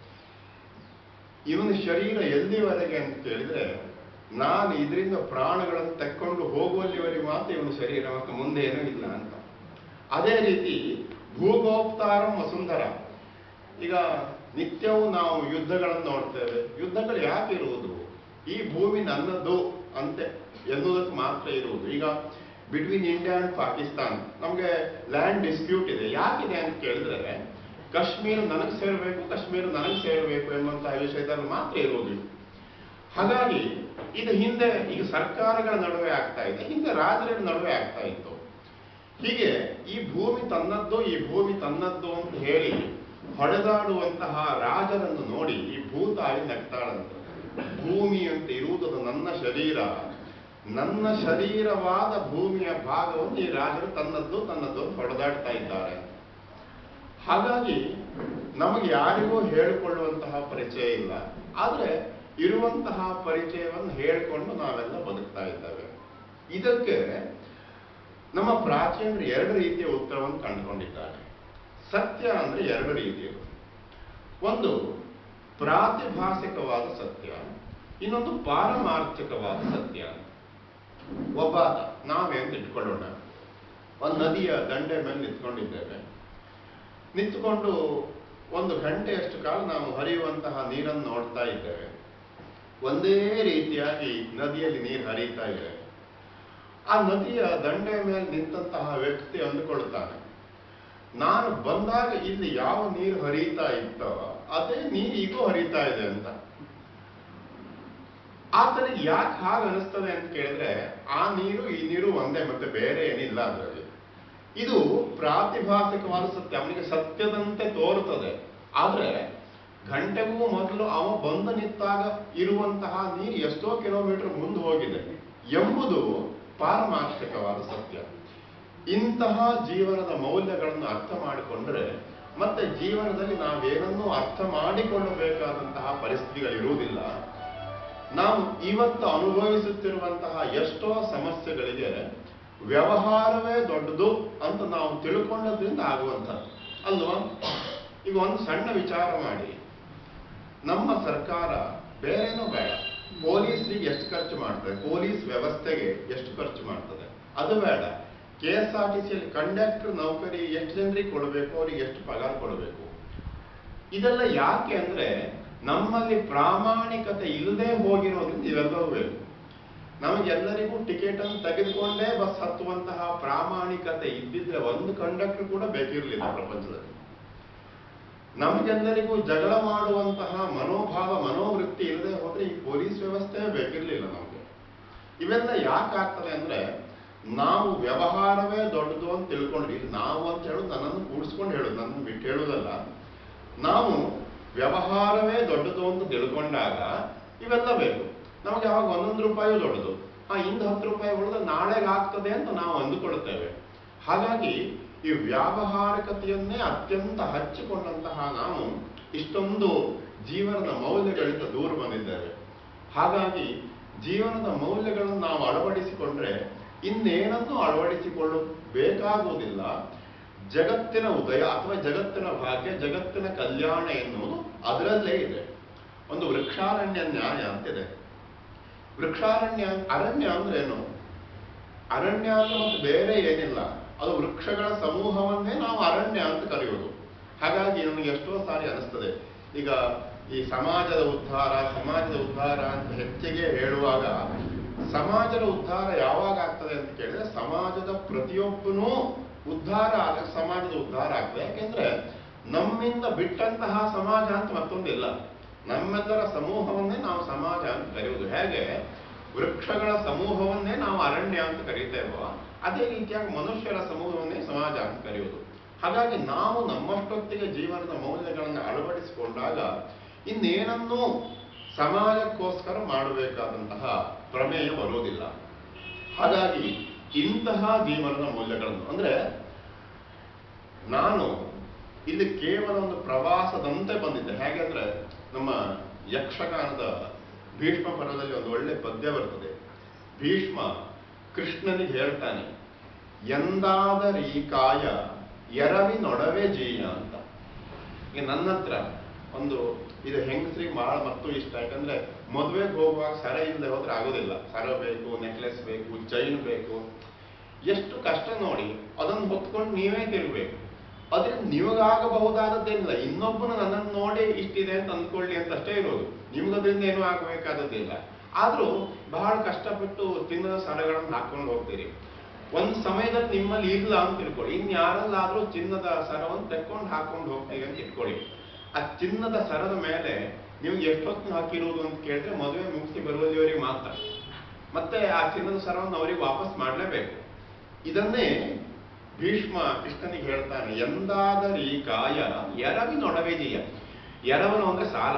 ಇವನ ಶರೀರ ಎಲ್ಲಿವರೆಗೆ ಅಂತ ಕೇಳಿದ್ರೆ ನಾನು ಇದರಿಂದ ಪ್ರಾಣಗಳನ್ನು ತಕ್ಕೊಂಡು ಹೋಗುವಲ್ಲಿವರೆಗೆ ಮಾತ್ರ ಇವನ ಶರೀರ ಮತ್ತು ಮುಂದೆ ಏನೂ ಇಲ್ಲ ಅಂತ. ಅದೇ ರೀತಿ ಭೂಗೋಪ್ತಾರಂ ವಸುಂಧರ. ಈಗ ನಿತ್ಯವೂ ನಾವು ಯುದ್ಧಗಳನ್ನು ನೋಡ್ತೇವೆ. ಯುದ್ಧಗಳು ಯಾಕೆ ಇರುವುದು? ಈ ಭೂಮಿ ನನ್ನದು ಅಂತೆ ಎನ್ನುವುದಕ್ಕೆ ಮಾತ್ರ ಇರುವುದು. ಈಗ ಬಿಟ್ವೀನ್ ಇಂಡಿಯಾ ಅಂಡ್ ಪಾಕಿಸ್ತಾನ್ ನಮಗೆ ಲ್ಯಾಂಡ್ ಡಿಸ್ಪ್ಯೂಟ್ ಇದೆ. ಯಾಕಿದೆ ಅಂತ ಕೇಳಿದ್ರೆ ಕಾಶ್ಮೀರ ನನಗೆ ಸೇರಬೇಕು, ಕಾಶ್ಮೀರ ನನಗೆ ಸೇರಬೇಕು ಎಂಬಂತಹ ವಿಷಯದಲ್ಲಿ ಮಾತ್ರ ಇರೋದಿಲ್ಲ. ಹಾಗಾಗಿ ಇದು ಹಿಂದೆ ಈಗ ಸರ್ಕಾರಗಳ ನಡುವೆ ಆಗ್ತಾ ಇದೆ, ಹಿಂದೆ ರಾಜರ ನಡುವೆ ಆಗ್ತಾ ಇತ್ತು. ಹೀಗೆ ಈ ಭೂಮಿ ತನ್ನದ್ದು, ಈ ಭೂಮಿ ತನ್ನದ್ದು ಅಂತ ಹೇಳಿ ಹೊಡೆದಾಡುವಂತಹ ರಾಜರನ್ನು ನೋಡಿ ಈ ಭೂತಾಯಿ ನಗ್ತಾಳಂತ. ಭೂಮಿ ಅಂತ ಇರುವುದು ನನ್ನ ಶರೀರ. ನನ್ನ ಶರೀರವಾದ ಭೂಮಿಯ ಭಾಗವನ್ನು ಈ ರಾಜರು ತನ್ನದ್ದು ತನ್ನದ್ದು ಹೊಡೆದಾಡ್ತಾ ಇದ್ದಾರೆ. ಹಾಗಾಗಿ ನಮಗೆ ಯಾರಿಗೂ ಹೇಳಿಕೊಳ್ಳುವಂತಹ ಪರಿಚಯ ಇಲ್ಲ. ಆದರೆ ಇರುವಂತಹ ಪರಿಚಯವನ್ನು ಹೇಳಿಕೊಂಡು ನಾವೆಲ್ಲ ಬದುಕ್ತಾ ಇದ್ದೇವೆ. ಇದಕ್ಕೆ ನಮ್ಮ ಪ್ರಾಚೀನರು ಎರಡು ರೀತಿಯ ಉತ್ತರವನ್ನು ಕಂಡುಕೊಂಡಿದ್ದಾರೆ. ಸತ್ಯ ಅಂದ್ರೆ ಎರಡು ರೀತಿಯದು. ಒಂದು ಪ್ರಾತಿಭಾಸಿಕವಾದ ಸತ್ಯ, ಇನ್ನೊಂದು ಪಾರಮಾರ್ಥಿಕವಾದ ಸತ್ಯ. ಒಬ್ಬ ನಾವೇ ಅಂತ ಇಟ್ಕೊಳ್ಳೋಣ. ಒಂದು ನದಿಯ ದಂಡೆ ಮೇಲೆ ನಿಂತ್ಕೊಂಡಿದ್ದೇವೆ. ನಿಂತ್ಕೊಂಡು ಒಂದು ಗಂಟೆಯಷ್ಟು ಕಾಲ ನಾವು ಹರಿಯುವಂತಹ ನೀರನ್ನು ನೋಡ್ತಾ ಇದ್ದೇವೆ. ಒಂದೇ ರೀತಿಯಾಗಿ ನದಿಯಲ್ಲಿ ನೀರು ಹರಿತಾ ಇದೆ. ಆ ನದಿಯ ದಂಡೆಯ ಮೇಲೆ ನಿಂತಹ ವ್ಯಕ್ತಿ ಅಂದುಕೊಳ್ತಾನೆ ನಾನು ಬಂದಾಗ ಇಲ್ಲಿ ಯಾವ ನೀರು ಹರಿತಾ ಇತ್ತೋ ಅದೇ ನೀರು ಈಗ ಹರಿತಾ ಇದೆ ಅಂತ. ಆತನಿಗೆ ಯಾಕೆ ಹಾಗೆ ಅನಿಸ್ತದೆ ಅಂತ ಕೇಳಿದ್ರೆ, ಆ ನೀರು ಈ ನೀರು ಒಂದೇ ಮತ್ತೆ ಬೇರೆ ಏನಿಲ್ಲ ಅದರಲ್ಲಿ. ಇದು ಪ್ರಾತಿಭಾಸಿಕವಾದ ಸತ್ಯ, ಅವನಿಗೆ ಸತ್ಯದಂತೆ ತೋರುತ್ತದೆ. ಆದರೆ ಗಂಟೆಗೂ ಮೊದಲು ಅವ ಬಂದು ನಿಂತಾಗ ಇರುವಂತಹ ನೀರು ಎಷ್ಟೋ ಕಿಲೋಮೀಟರ್ ಮುಂದೆ ಹೋಗಿದೆ ಎಂಬುದು ಪಾರಮಾರ್ಥಿಕವಾದ ಸತ್ಯ. ಇಂತಹ ಜೀವನದ ಮೌಲ್ಯಗಳನ್ನು ಅರ್ಥ ಮಾಡಿಕೊಂಡ್ರೆ ಮತ್ತೆ ಜೀವನದಲ್ಲಿ ನಾವೇನನ್ನೂ ಅರ್ಥ ಮಾಡಿಕೊಳ್ಳಬೇಕಾದಂತಹ ಪರಿಸ್ಥಿತಿಗಳಿರುವುದಿಲ್ಲ. ನಾವು ಇವತ್ತು ಅನುಭವಿಸುತ್ತಿರುವಂತಹ ಎಷ್ಟೋ ಸಮಸ್ಯೆಗಳಿಗೆ ವ್ಯವಹಾರವೇ ದೊಡ್ಡದು ಅಂತ ನಾವು ತಿಳ್ಕೊಂಡದ್ರಿಂದ ಆಗುವಂಥದ್ದು. ಅಲ್ವಾ? ಈಗ ಒಂದು ಸಣ್ಣ ವಿಚಾರ ಮಾಡಿ. ನಮ್ಮ ಸರ್ಕಾರ ಬೇರೇನೂ ಬೇಡ. ಪೊಲೀಸರಿಗೆ ಎಷ್ಟು ಖರ್ಚು ಮಾಡ್ತದೆ? ಪೊಲೀಸ್ ವ್ಯವಸ್ಥೆಗೆ ಎಷ್ಟು ಖರ್ಚು ಮಾಡ್ತದೆ? ಅದು ಬೇಡ. ಕೆ ಎಸ್ ಆರ್ ಟಿ ಸಿಯಲ್ಲಿ ಕಂಡಕ್ಟರ್ ನೌಕರಿ ಎಷ್ಟು ಜನರಿಗೆ ಕೊಡಬೇಕು? ಅವ್ರಿಗೆ ಎಷ್ಟು ಪಗಾರ ಕೊಡಬೇಕು? ಇದೆಲ್ಲ ಯಾಕೆ ಅಂದ್ರೆ ನಮ್ಮಲ್ಲಿ ಪ್ರಾಮಾಣಿಕತೆ ಇಲ್ಲದೆ ಹೋಗಿರೋದ್ರಿಂದ ಇವೆಲ್ಲವೂ ಬೇಕು. ನಮಗೆಲ್ಲರಿಗೂ ಟಿಕೆಟ್ ಅನ್ನು ತೆಗೆದುಕೊಂಡೇ ಬಸ್ ಹತ್ತುವಂತಹ ಪ್ರಾಮಾಣಿಕತೆ ಇದ್ದಿದ್ರೆ ಒಂದು ಕಂಡಕ್ಟರ್ ಕೂಡ ಬೇಕಿರಲಿಲ್ಲ ಪ್ರಪಂಚದಲ್ಲಿ. ನಮಗೆಲ್ಲರಿಗೂ ಜಗಳ ಮಾಡುವಂತಹ ಮನೋಭಾವ, ಮನೋವೃತ್ತಿ ಇಲ್ಲದೆ ಹೋದ್ರೆ ಈ ಪೊಲೀಸ್ ವ್ಯವಸ್ಥೆ ಬೇಕಿರ್ಲಿಲ್ಲ ನಮಗೆ. ಇವೆಲ್ಲ ಯಾಕಾಗ್ತದೆ ಅಂದ್ರೆ ನಾವು ವ್ಯವಹಾರವೇ ದೊಡ್ಡದು ಅಂತ ತಿಳ್ಕೊಂಡ್ರಿ. ನಾವು ಅಂತ ಹೇಳೋದು ನನ್ನನ್ನು ಕೂಡಿಸ್ಕೊಂಡು ಹೇಳೋದು ನನ್ನ ಬಿಟ್ಟು ಹೇಳೋದಲ್ಲ. ನಾವು ವ್ಯವಹಾರವೇ ದೊಡ್ಡದು ಅಂತ ತಿಳ್ಕೊಂಡಾಗ ಇವೆಲ್ಲ ಬೇಕು. ನಮಗೆ ಅವಾಗ ಒಂದೊಂದು ರೂಪಾಯಿ ದೊಡ್ಡದು. ಆ ಇಂದು ಹತ್ತು ರೂಪಾಯಿ ಉಳಿದ ನಾಳೆಗೆ ಆಗ್ತದೆ ಅಂತ ನಾವು ಅಂದುಕೊಳ್ಳುತ್ತೇವೆ ಹಾಗಾಗಿ ಈ ವ್ಯಾವಹಾರಿಕತೆಯನ್ನೇ ಅತ್ಯಂತ ಹಚ್ಚಿಕೊಂಡಂತಹ ನಾವು ಇಷ್ಟೊಂದು ಜೀವನದ ಮೌಲ್ಯಗಳಿಂದ ದೂರ ಬಂದಿದ್ದೇವೆ. ಹಾಗಾಗಿ ಜೀವನದ ಮೌಲ್ಯಗಳನ್ನು ನಾವು ಅಳವಡಿಸಿಕೊಂಡ್ರೆ ಇನ್ನೇನನ್ನೂ ಅಳವಡಿಸಿಕೊಳ್ಳಬೇಕಾಗುವುದಿಲ್ಲ. ಜಗತ್ತಿನ ಉದಯ ಅಥವಾ ಜಗತ್ತಿನ ಭಾಗ್ಯ, ಜಗತ್ತಿನ ಕಲ್ಯಾಣ ಎನ್ನುವುದು ಅದರಲ್ಲೇ ಇದೆ. ಒಂದು ವೃಕ್ಷಾರಣ್ಯ ನ್ಯಾಯ ಅಂತಿದೆ. ವೃಕ್ಷಾರಣ್ಯ, ಅರಣ್ಯ ಅಂದ್ರೇನು? ಅರಣ್ಯ ಅಂದ್ರೆ ಮತ್ತೆ ಬೇರೆ ಏನಿಲ್ಲ. ಅದು ವೃಕ್ಷಗಳ ಸಮೂಹವನ್ನೇ ನಾವು ಅರಣ್ಯ ಅಂತ ಕರೆಯೋದು. ಹಾಗಾಗಿ ನಮಗೆ ಎಷ್ಟೋ ಸಾರಿ ಅನಿಸ್ತದೆ. ಈಗ ಈ ಸಮಾಜದ ಉದ್ಧಾರ ಸಮಾಜದ ಉದ್ಧಾರ ಅಂತ ಹೆಚ್ಚಿಗೆ ಹೇಳುವಾಗ ಸಮಾಜದ ಉದ್ಧಾರ ಯಾವಾಗ ಆಗ್ತದೆ ಅಂತ ಕೇಳಿದ್ರೆ ಸಮಾಜದ ಪ್ರತಿಯೊಬ್ಬನೂ ಉದ್ಧಾರ ಆಗ, ಸಮಾಜದ ಉದ್ಧಾರ ಆಗ್ತದೆ ಯಾಕೆಂದ್ರೆ ನಮ್ಮಿಂದ ಬಿಟ್ಟಂತಹ ಸಮಾಜ ಅಂತ ಮತ್ತೊಂದಿಲ್ಲ. ನಮ್ಮೆಲ್ಲರ ಸಮೂಹವನ್ನೇ ನಾವು ಸಮಾಜ ಅಂತ ಕರೆಯುವುದು ಹೇಗೆ? ವೃಕ್ಷಗಳ ಸಮೂಹವನ್ನೇ ನಾವು ಅರಣ್ಯ ಅಂತ ಕರೀತೇವೋ, ಅದೇ ರೀತಿಯಾಗಿ ಮನುಷ್ಯರ ಸಮೂಹವನ್ನೇ ಸಮಾಜ ಅಂತ ಕರೆಯುವುದು. ಹಾಗಾಗಿ ನಾವು ನಮ್ಮಷ್ಟೊತ್ತಿಗೆ ಜೀವನದ ಮೌಲ್ಯಗಳನ್ನು ಅಳವಡಿಸಿಕೊಂಡಾಗ ಇನ್ನೇನನ್ನೂ ಸಮಾಜಕ್ಕೋಸ್ಕರ ಮಾಡಬೇಕಾದಂತಹ ಪ್ರಮೇಯ ಬರುವುದಿಲ್ಲ. ಹಾಗಾಗಿ ಇಂತಹ ಜೀವನದ ಮೌಲ್ಯಗಳನ್ನು, ಅಂದ್ರೆ ನಾನು ಇಲ್ಲಿ ಕೇವಲ ಒಂದು ಪ್ರವಾಸದಂತೆ ಬಂದಿದ್ದೆ. ಹೇಗೆಂದ್ರೆ ನಮ್ಮ ಯಕ್ಷಗಾನದ ಭೀಷ್ಮ ಪರ್ವದಲ್ಲಿ ಒಂದು ಒಳ್ಳೆ ಪದ್ಯ ಬರ್ತದೆ. ಭೀಷ್ಮ ಕೃಷ್ಣನಿಗೆ ಹೇಳ್ತಾನೆ ಎಂದಾದ ಕಾಯ ಎರವಿ ನೊಡವೆ ಜೀಯ ಅಂತ. ಈಗ ನನ್ನ ಹತ್ರ ಒಂದು ಇದು ಹೆಂಗಸ್ರಿಗೆ ಬಹಳ ಮತ್ತು ಇಷ್ಟ, ಯಾಕಂದ್ರೆ ಮದುವೆಗೆ ಹೋಗುವಾಗ ಸರ ಇಲ್ಲದೆ ಹೋದ್ರೆ ಆಗೋದಿಲ್ಲ. ಸರ ಬೇಕು, ನೆಕ್ಲೆಸ್ ಬೇಕು, ಚೈನ್ ಬೇಕು. ಎಷ್ಟು ಕಷ್ಟ ನೋಡಿ ಅದನ್ನು ಹೊತ್ಕೊಂಡು ನೀವೇ ತಿರ್ಬೇಕು ಅದರಿಂದ ನಿಮಗಾಗಬಹುದಾದದ್ದೇನಿಲ್ಲ ಇನ್ನೊಬ್ಬನು ನನ್ನನ್ನು ನೋಡಿ ಇಷ್ಟಿದೆ ಅಂತ ಅಂದ್ಕೊಳ್ಳಿ ಅಂತ ಅಷ್ಟೇ ಇರೋದು. ನಿಮ್ಗದ್ರಿಂದ ಏನೂ ಆಗಬೇಕಾದದ್ದಿಲ್ಲ. ಆದ್ರೂ ಬಹಳ ಕಷ್ಟಪಟ್ಟು ತಿನ್ನದ ಸರಗಳನ್ನು ಹಾಕೊಂಡು ಹೋಗ್ತೀರಿ. ಒಂದ್ ಸಮಯದಲ್ಲಿ ನಿಮ್ಮಲ್ಲಿ ಇಲ್ಲ ಅಂತ ತಿಳ್ಕೊಳ್ಳಿ. ಇನ್ ಯಾರಲ್ಲಾದ್ರೂ ಚಿನ್ನದ ಸರವನ್ನು ತೆಕ್ಕೊಂಡು ಹಾಕೊಂಡು ಹೋಗ್ತೀವಿ ಅಂತ ಇಟ್ಕೊಳ್ಳಿ. ಆ ಚಿನ್ನದ ಸರದ ಮೇಲೆ ನೀವು ಎಷ್ಟೊತ್ತು ಹಾಕಿರೋದು ಅಂತ ಕೇಳಿದ್ರೆ ಮದುವೆ ಮುಗಿಸಿ ಬರುವಲ್ಲಿವರಿಗೆ ಮಾತ್ರ. ಮತ್ತೆ ಆ ಚಿನ್ನದ ಸರವನ್ನು ಅವರಿಗೆ ವಾಪಸ್ ಮಾಡಲೇಬೇಕು. ಇದನ್ನೇ ಭೀಷ್ಮ ಕೃಷ್ಣನಿಗೆ ಹೇಳ್ತಾನೆ, ಎಂದಾದರಿ ಕಾಯ ಎರವಿನೊಡವೆದೆಯ ಎರವನು ಅಂದ್ರೆ ಸಾಲ.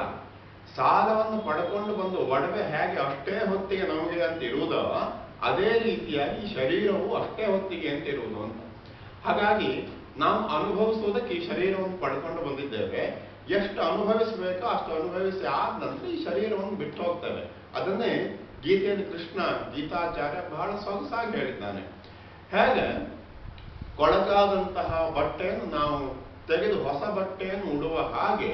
ಸಾಲವನ್ನು ಪಡ್ಕೊಂಡು ಬಂದು ಒಡವೆ ಹೇಗೆ ಅಷ್ಟೇ ಹೊತ್ತಿಗೆ ನಮಗೆ ಅಂತ ಇರುವುದೋ, ಅದೇ ರೀತಿಯಾಗಿ ಶರೀರವು ಅಷ್ಟೇ ಹೊತ್ತಿಗೆ ಅಂತ ಇರುವುದು ಅಂತ. ಹಾಗಾಗಿ ನಾವು ಅನುಭವಿಸುವುದಕ್ಕೆ ಈ ಶರೀರವನ್ನು ಪಡ್ಕೊಂಡು ಬಂದಿದ್ದೇವೆ. ಎಷ್ಟು ಅನುಭವಿಸಬೇಕೋ ಅಷ್ಟು ಅನುಭವಿಸಿ ಆದ ನಂತರ ಈ ಶರೀರವನ್ನು ಬಿಟ್ಟು ಹೋಗ್ತೇವೆ. ಅದನ್ನೇ ಗೀತೆಯಲ್ಲಿ ಕೃಷ್ಣ ಗೀತಾಚಾರ್ಯ ಬಹಳ ಸೊಗಸಾಗಿ ಹೇಳಿದ್ದಾನೆ. ಹೇಗೆ? ಕೊಳಕಾದಂತಹ ಬಟ್ಟೆಯನ್ನು ನಾವು ತೆಗೆದು ಹೊಸ ಬಟ್ಟೆಯನ್ನು ಉಡುವ ಹಾಗೆ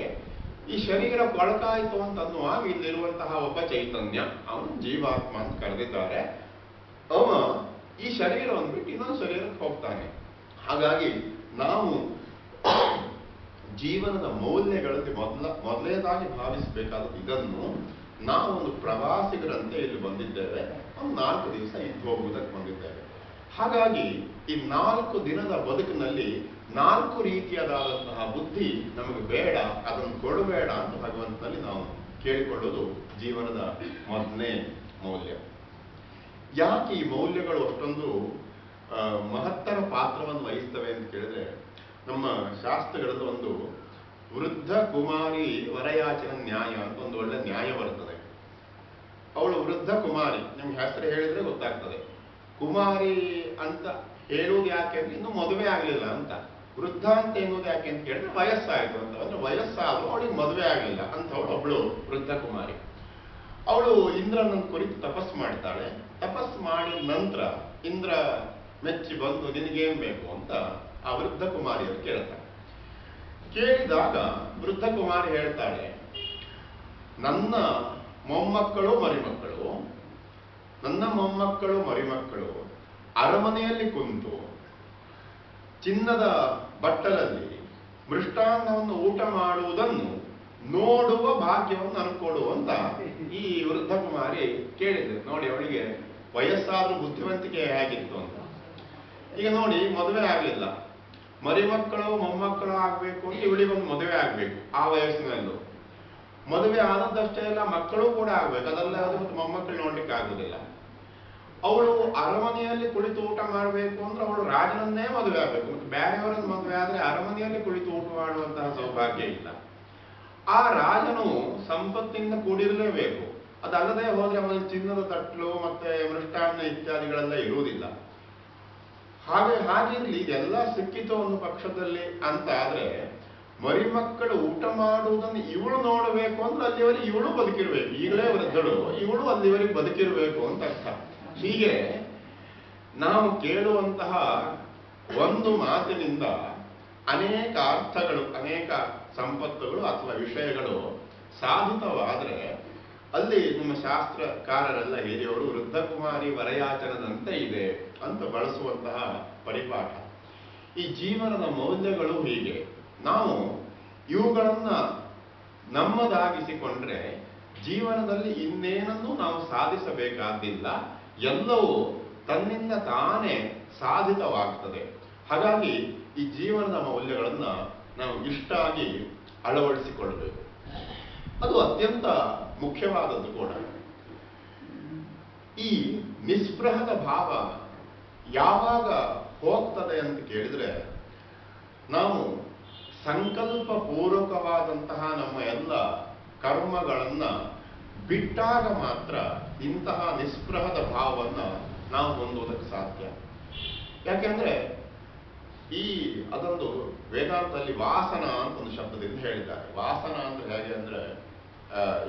ಈ ಶರೀರ ಕೊಳಕಾಯಿತು ಅಂತ ಅನ್ನುವಾಗ ಇಲ್ಲಿರುವಂತಹ ಒಬ್ಬ ಚೈತನ್ಯ, ಅವನು ಜೀವಾತ್ಮ ಅಂತ ಕರೆದಿದ್ದಾರೆ. ಅವ ಈ ಶರೀರವನ್ನು ಬಿಟ್ಟು ಇನ್ನೊಂದು ಶರೀರಕ್ಕೆ ಹೋಗ್ತಾನೆ. ಹಾಗಾಗಿ ನಾವು ಜೀವನದ ಮೌಲ್ಯಗಳಲ್ಲಿ ಮೊದಲ ಮೊದಲನೇದಾಗಿ ಭಾವಿಸಬೇಕಾದ ಇದನ್ನು ನಾವು ಒಂದು ಪ್ರವಾಸಿಗರಂತೆ ಇಲ್ಲಿ ಬಂದಿದ್ದೇವೆ. ಒಂದು ನಾಲ್ಕು ದಿವಸ ಇದ್ದು ಹೋಗುವುದಕ್ಕೆ ಬಂದಿದ್ದೇವೆ. ಹಾಗಾಗಿ ಈ ನಾಲ್ಕು ದಿನದ ಬದುಕಿನಲ್ಲಿ ನಾಲ್ಕು ರೀತಿಯಾದಂತಹ ಬುದ್ಧಿ ನಮಗೆ ಬೇಡ, ಅದನ್ನು ಕೊಡಬೇಡ ಅಂತ ಭಗವಂತನಲ್ಲಿ ನಾವು ಕೇಳಿಕೊಳ್ಳೋದು ಜೀವನದ ಮೊದಲನೇ ಮೌಲ್ಯ. ಯಾಕೆ ಈ ಮೌಲ್ಯಗಳು ಅಷ್ಟೊಂದು ಮಹತ್ತರ ಪಾತ್ರವನ್ನು ವಹಿಸ್ತವೆ ಅಂತ ಕೇಳಿದ್ರೆ, ನಮ್ಮ ಶಾಸ್ತ್ರಗಳಲ್ಲಿ ಒಂದು ವೃದ್ಧ ಕುಮಾರಿ ವರಯಾಚನ ನ್ಯಾಯ ಅಂತ ಒಂದು ಒಳ್ಳೆ ನ್ಯಾಯ ಬರ್ತದೆ. ಅವಳು ವೃದ್ಧ ಕುಮಾರಿ, ನಿಮ್ಗೆ ಹೆಸರು ಹೇಳಿದ್ರೆ ಗೊತ್ತಾಗ್ತದೆ. ಕುಮಾರಿ ಅಂತ ಹೇಳುವುದು ಯಾಕೆ ಅಂದ್ರೆ ಇನ್ನು ಮದುವೆ ಆಗಲಿಲ್ಲ ಅಂತ. ವೃದ್ಧ ಅಂತ ಎನ್ನುವುದು ಯಾಕೆ ಅಂತ ಕೇಳಿದ್ರೆ ವಯಸ್ಸಾಯ್ತು ಅಂತ. ಅಂದ್ರೆ ವಯಸ್ಸಾದ್ರೂ ಅವಳಿಗೆ ಮದುವೆ ಆಗಲಿಲ್ಲ ಅಂತ ಅವಳು ಒಬ್ಳು ವೃದ್ಧ ಕುಮಾರಿ ಅವಳು ಇಂದ್ರನ ಕುರಿತು ತಪಸ್ ಮಾಡ್ತಾಳೆ. ತಪಸ್ ಮಾಡಿದ ನಂತರ ಇಂದ್ರ ಮೆಚ್ಚಿ ಬಂದು ನಿನಗೇನ್ ಬೇಕು ಅಂತ ಆ ವೃದ್ಧ ಕುಮಾರಿಯರು ಕೇಳ್ತಾಳೆ ಕೇಳಿದಾಗ ವೃದ್ಧ ಕುಮಾರಿ ಹೇಳ್ತಾಳೆ, ನನ್ನ ಮೊಮ್ಮಕ್ಕಳು ಮರಿಮಕ್ಕಳು ನನ್ನ ಮೊಮ್ಮಕ್ಕಳು, ಮರಿಮಕ್ಕಳು, ಅರಮನೆಯಲ್ಲಿ ಕುಂತು ಚಿನ್ನದ ಬಟ್ಟಲಲ್ಲಿ ಮೃಷ್ಟಾನ್ನವನ್ನು ಊಟ ಮಾಡುವುದನ್ನು ನೋಡುವ ಭಾಗ್ಯವನ್ನು ಅನುಕೊಡು ಅಂತ ಈ ವೃದ್ಧ ಕುಮಾರಿ ಕೇಳಿದ್ರು ನೋಡಿ, ಅವಳಿಗೆ ವಯಸ್ಸಾದ್ರೂ ಬುದ್ಧಿವಂತಿಕೆ ಹೇಗಿತ್ತು ಅಂತ. ಈಗ ನೋಡಿ, ಮದುವೆ ಆಗಲಿಲ್ಲ. ಮರಿಮಕ್ಕಳು, ಮೊಮ್ಮಕ್ಕಳು ಆಗ್ಬೇಕು ಅಂತ ಇವಳಿಗೊಂದು ಮದುವೆ ಆಗ್ಬೇಕು, ಆ ವಯಸ್ಸಿನಲ್ಲೂ. ಮದುವೆ ಆದದ್ದಷ್ಟೇ ಎಲ್ಲ ಮಕ್ಕಳು ಕೂಡ ಆಗ್ಬೇಕು. ಅದಲ್ಲ ಅದು ಮೊಮ್ಮಕ್ಕಳು ನೋಡ್ಲಿಕ್ಕೆ ಆಗುದಿಲ್ಲ. ಅವಳು ಅರಮನೆಯಲ್ಲಿ ಕುಳಿತು ಊಟ ಮಾಡಬೇಕು ಅಂದ್ರೆ ಅವಳು ರಾಜನನ್ನೇ ಮದುವೆ ಆಗಬೇಕು. ಮತ್ತು ಬೇರೆಯವರನ್ನು ಮದುವೆ ಆದ್ರೆ ಅರಮನೆಯಲ್ಲಿ ಕುಳಿತು ಊಟ ಮಾಡುವಂತಹ ಸೌಭಾಗ್ಯ ಇಲ್ಲ. ಆ ರಾಜನು ಸಂಪತ್ತಿನಿಂದ ಕೂಡಿರಲೇಬೇಕು. ಅದಲ್ಲದೆ ಹೋದ್ರೆ ಅವನಲ್ಲಿ ಚಿನ್ನದ ತಟ್ಲು ಮತ್ತೆ ಮೃಷ್ಟಾನ್ನ ಇತ್ಯಾದಿಗಳೆಲ್ಲ ಇರುವುದಿಲ್ಲ. ಹಾಗೆ, ಹಾಗಿರ್ಲಿ ಇದೆಲ್ಲ ಸಿಕ್ಕಿತು ಒಂದು ಪಕ್ಷದಲ್ಲಿ ಅಂತ ಆದ್ರೆ ಮರಿಮಕ್ಕಳು ಊಟ ಮಾಡುವುದನ್ನು ಇವಳು ನೋಡಬೇಕು ಅಂದ್ರೆ ಅಲ್ಲಿವರೆಗೆ ಇವಳು ಬದುಕಿರ್ಬೇಕು. ಈಗಲೇ ವೃದ್ಧಳು ಇವಳು ಅಲ್ಲಿವರೆಗೆ ಬದುಕಿರ್ಬೇಕು ಅಂತ ಅರ್ಥ. ಹೀಗೆ ನಾವು ಕೇಳುವಂತಹ ಒಂದು ಮಾತಿನಿಂದ ಅನೇಕ ಅರ್ಥಗಳು, ಅನೇಕ ಸಂಪತ್ತುಗಳು ಅಥವಾ ವಿಷಯಗಳು ಸಾಧಿತವಾದರೆ ಅಲ್ಲಿ ನಮ್ಮ ಶಾಸ್ತ್ರಕಾರರೆಲ್ಲ ಹಿರಿಯವರು ವೃದ್ಧಕುಮಾರಿ ವರಯಾಚನದಂತೆ ಇದೆ ಅಂತ ಬಳಸುವಂತಹ ಪರಿಪಾಠ. ಈ ಜೀವನದ ಮೌಲ್ಯಗಳು ಹೀಗೆ. ನಾವು ಇವುಗಳನ್ನ ನಮ್ಮದಾಗಿಸಿಕೊಂಡ್ರೆ ಜೀವನದಲ್ಲಿ ಇನ್ನೇನನ್ನೂ ನಾವು ಸಾಧಿಸಬೇಕಾದಿಲ್ಲ. ಎಲ್ಲವೂ ತನ್ನಿಂದ ತಾನೇ ಸಾಧಿತವಾಗ್ತದೆ. ಹಾಗಾಗಿ ಈ ಜೀವನದ ಮೌಲ್ಯಗಳನ್ನು ನಾವು ಇಷ್ಟಾಗಿ ಅಳವಡಿಸಿಕೊಳ್ಳಬೇಕು. ಅದು ಅತ್ಯಂತ ಮುಖ್ಯವಾದದ್ದು ಕೂಡ. ಈ ನಿಸ್ಪೃಹದ ಭಾವ ಯಾವಾಗ ಹೋಗ್ತದೆ ಅಂತ ಕೇಳಿದ್ರೆ, ನಾವು ಸಂಕಲ್ಪ ಪೂರ್ವಕವಾದಂತಹ ನಮ್ಮ ಎಲ್ಲ ಕರ್ಮಗಳನ್ನು ಬಿಟ್ಟಾಗ ಮಾತ್ರ ಇಂತಹ ನಿಸ್ಪೃಹದ ಭಾವವನ್ನು ನಾವು ಹೊಂದುವುದಕ್ಕೆ ಸಾಧ್ಯ. ಯಾಕೆಂದ್ರೆ ಈ ಅದೊಂದು ವೇದಾಂತದಲ್ಲಿ ವಾಸನ ಅಂತ ಒಂದು ಶಬ್ದದಿಂದ ಹೇಳಿದ್ದಾರೆ. ವಾಸನ ಅಂದ್ರೆ ಹೇಗೆ ಅಂದ್ರೆ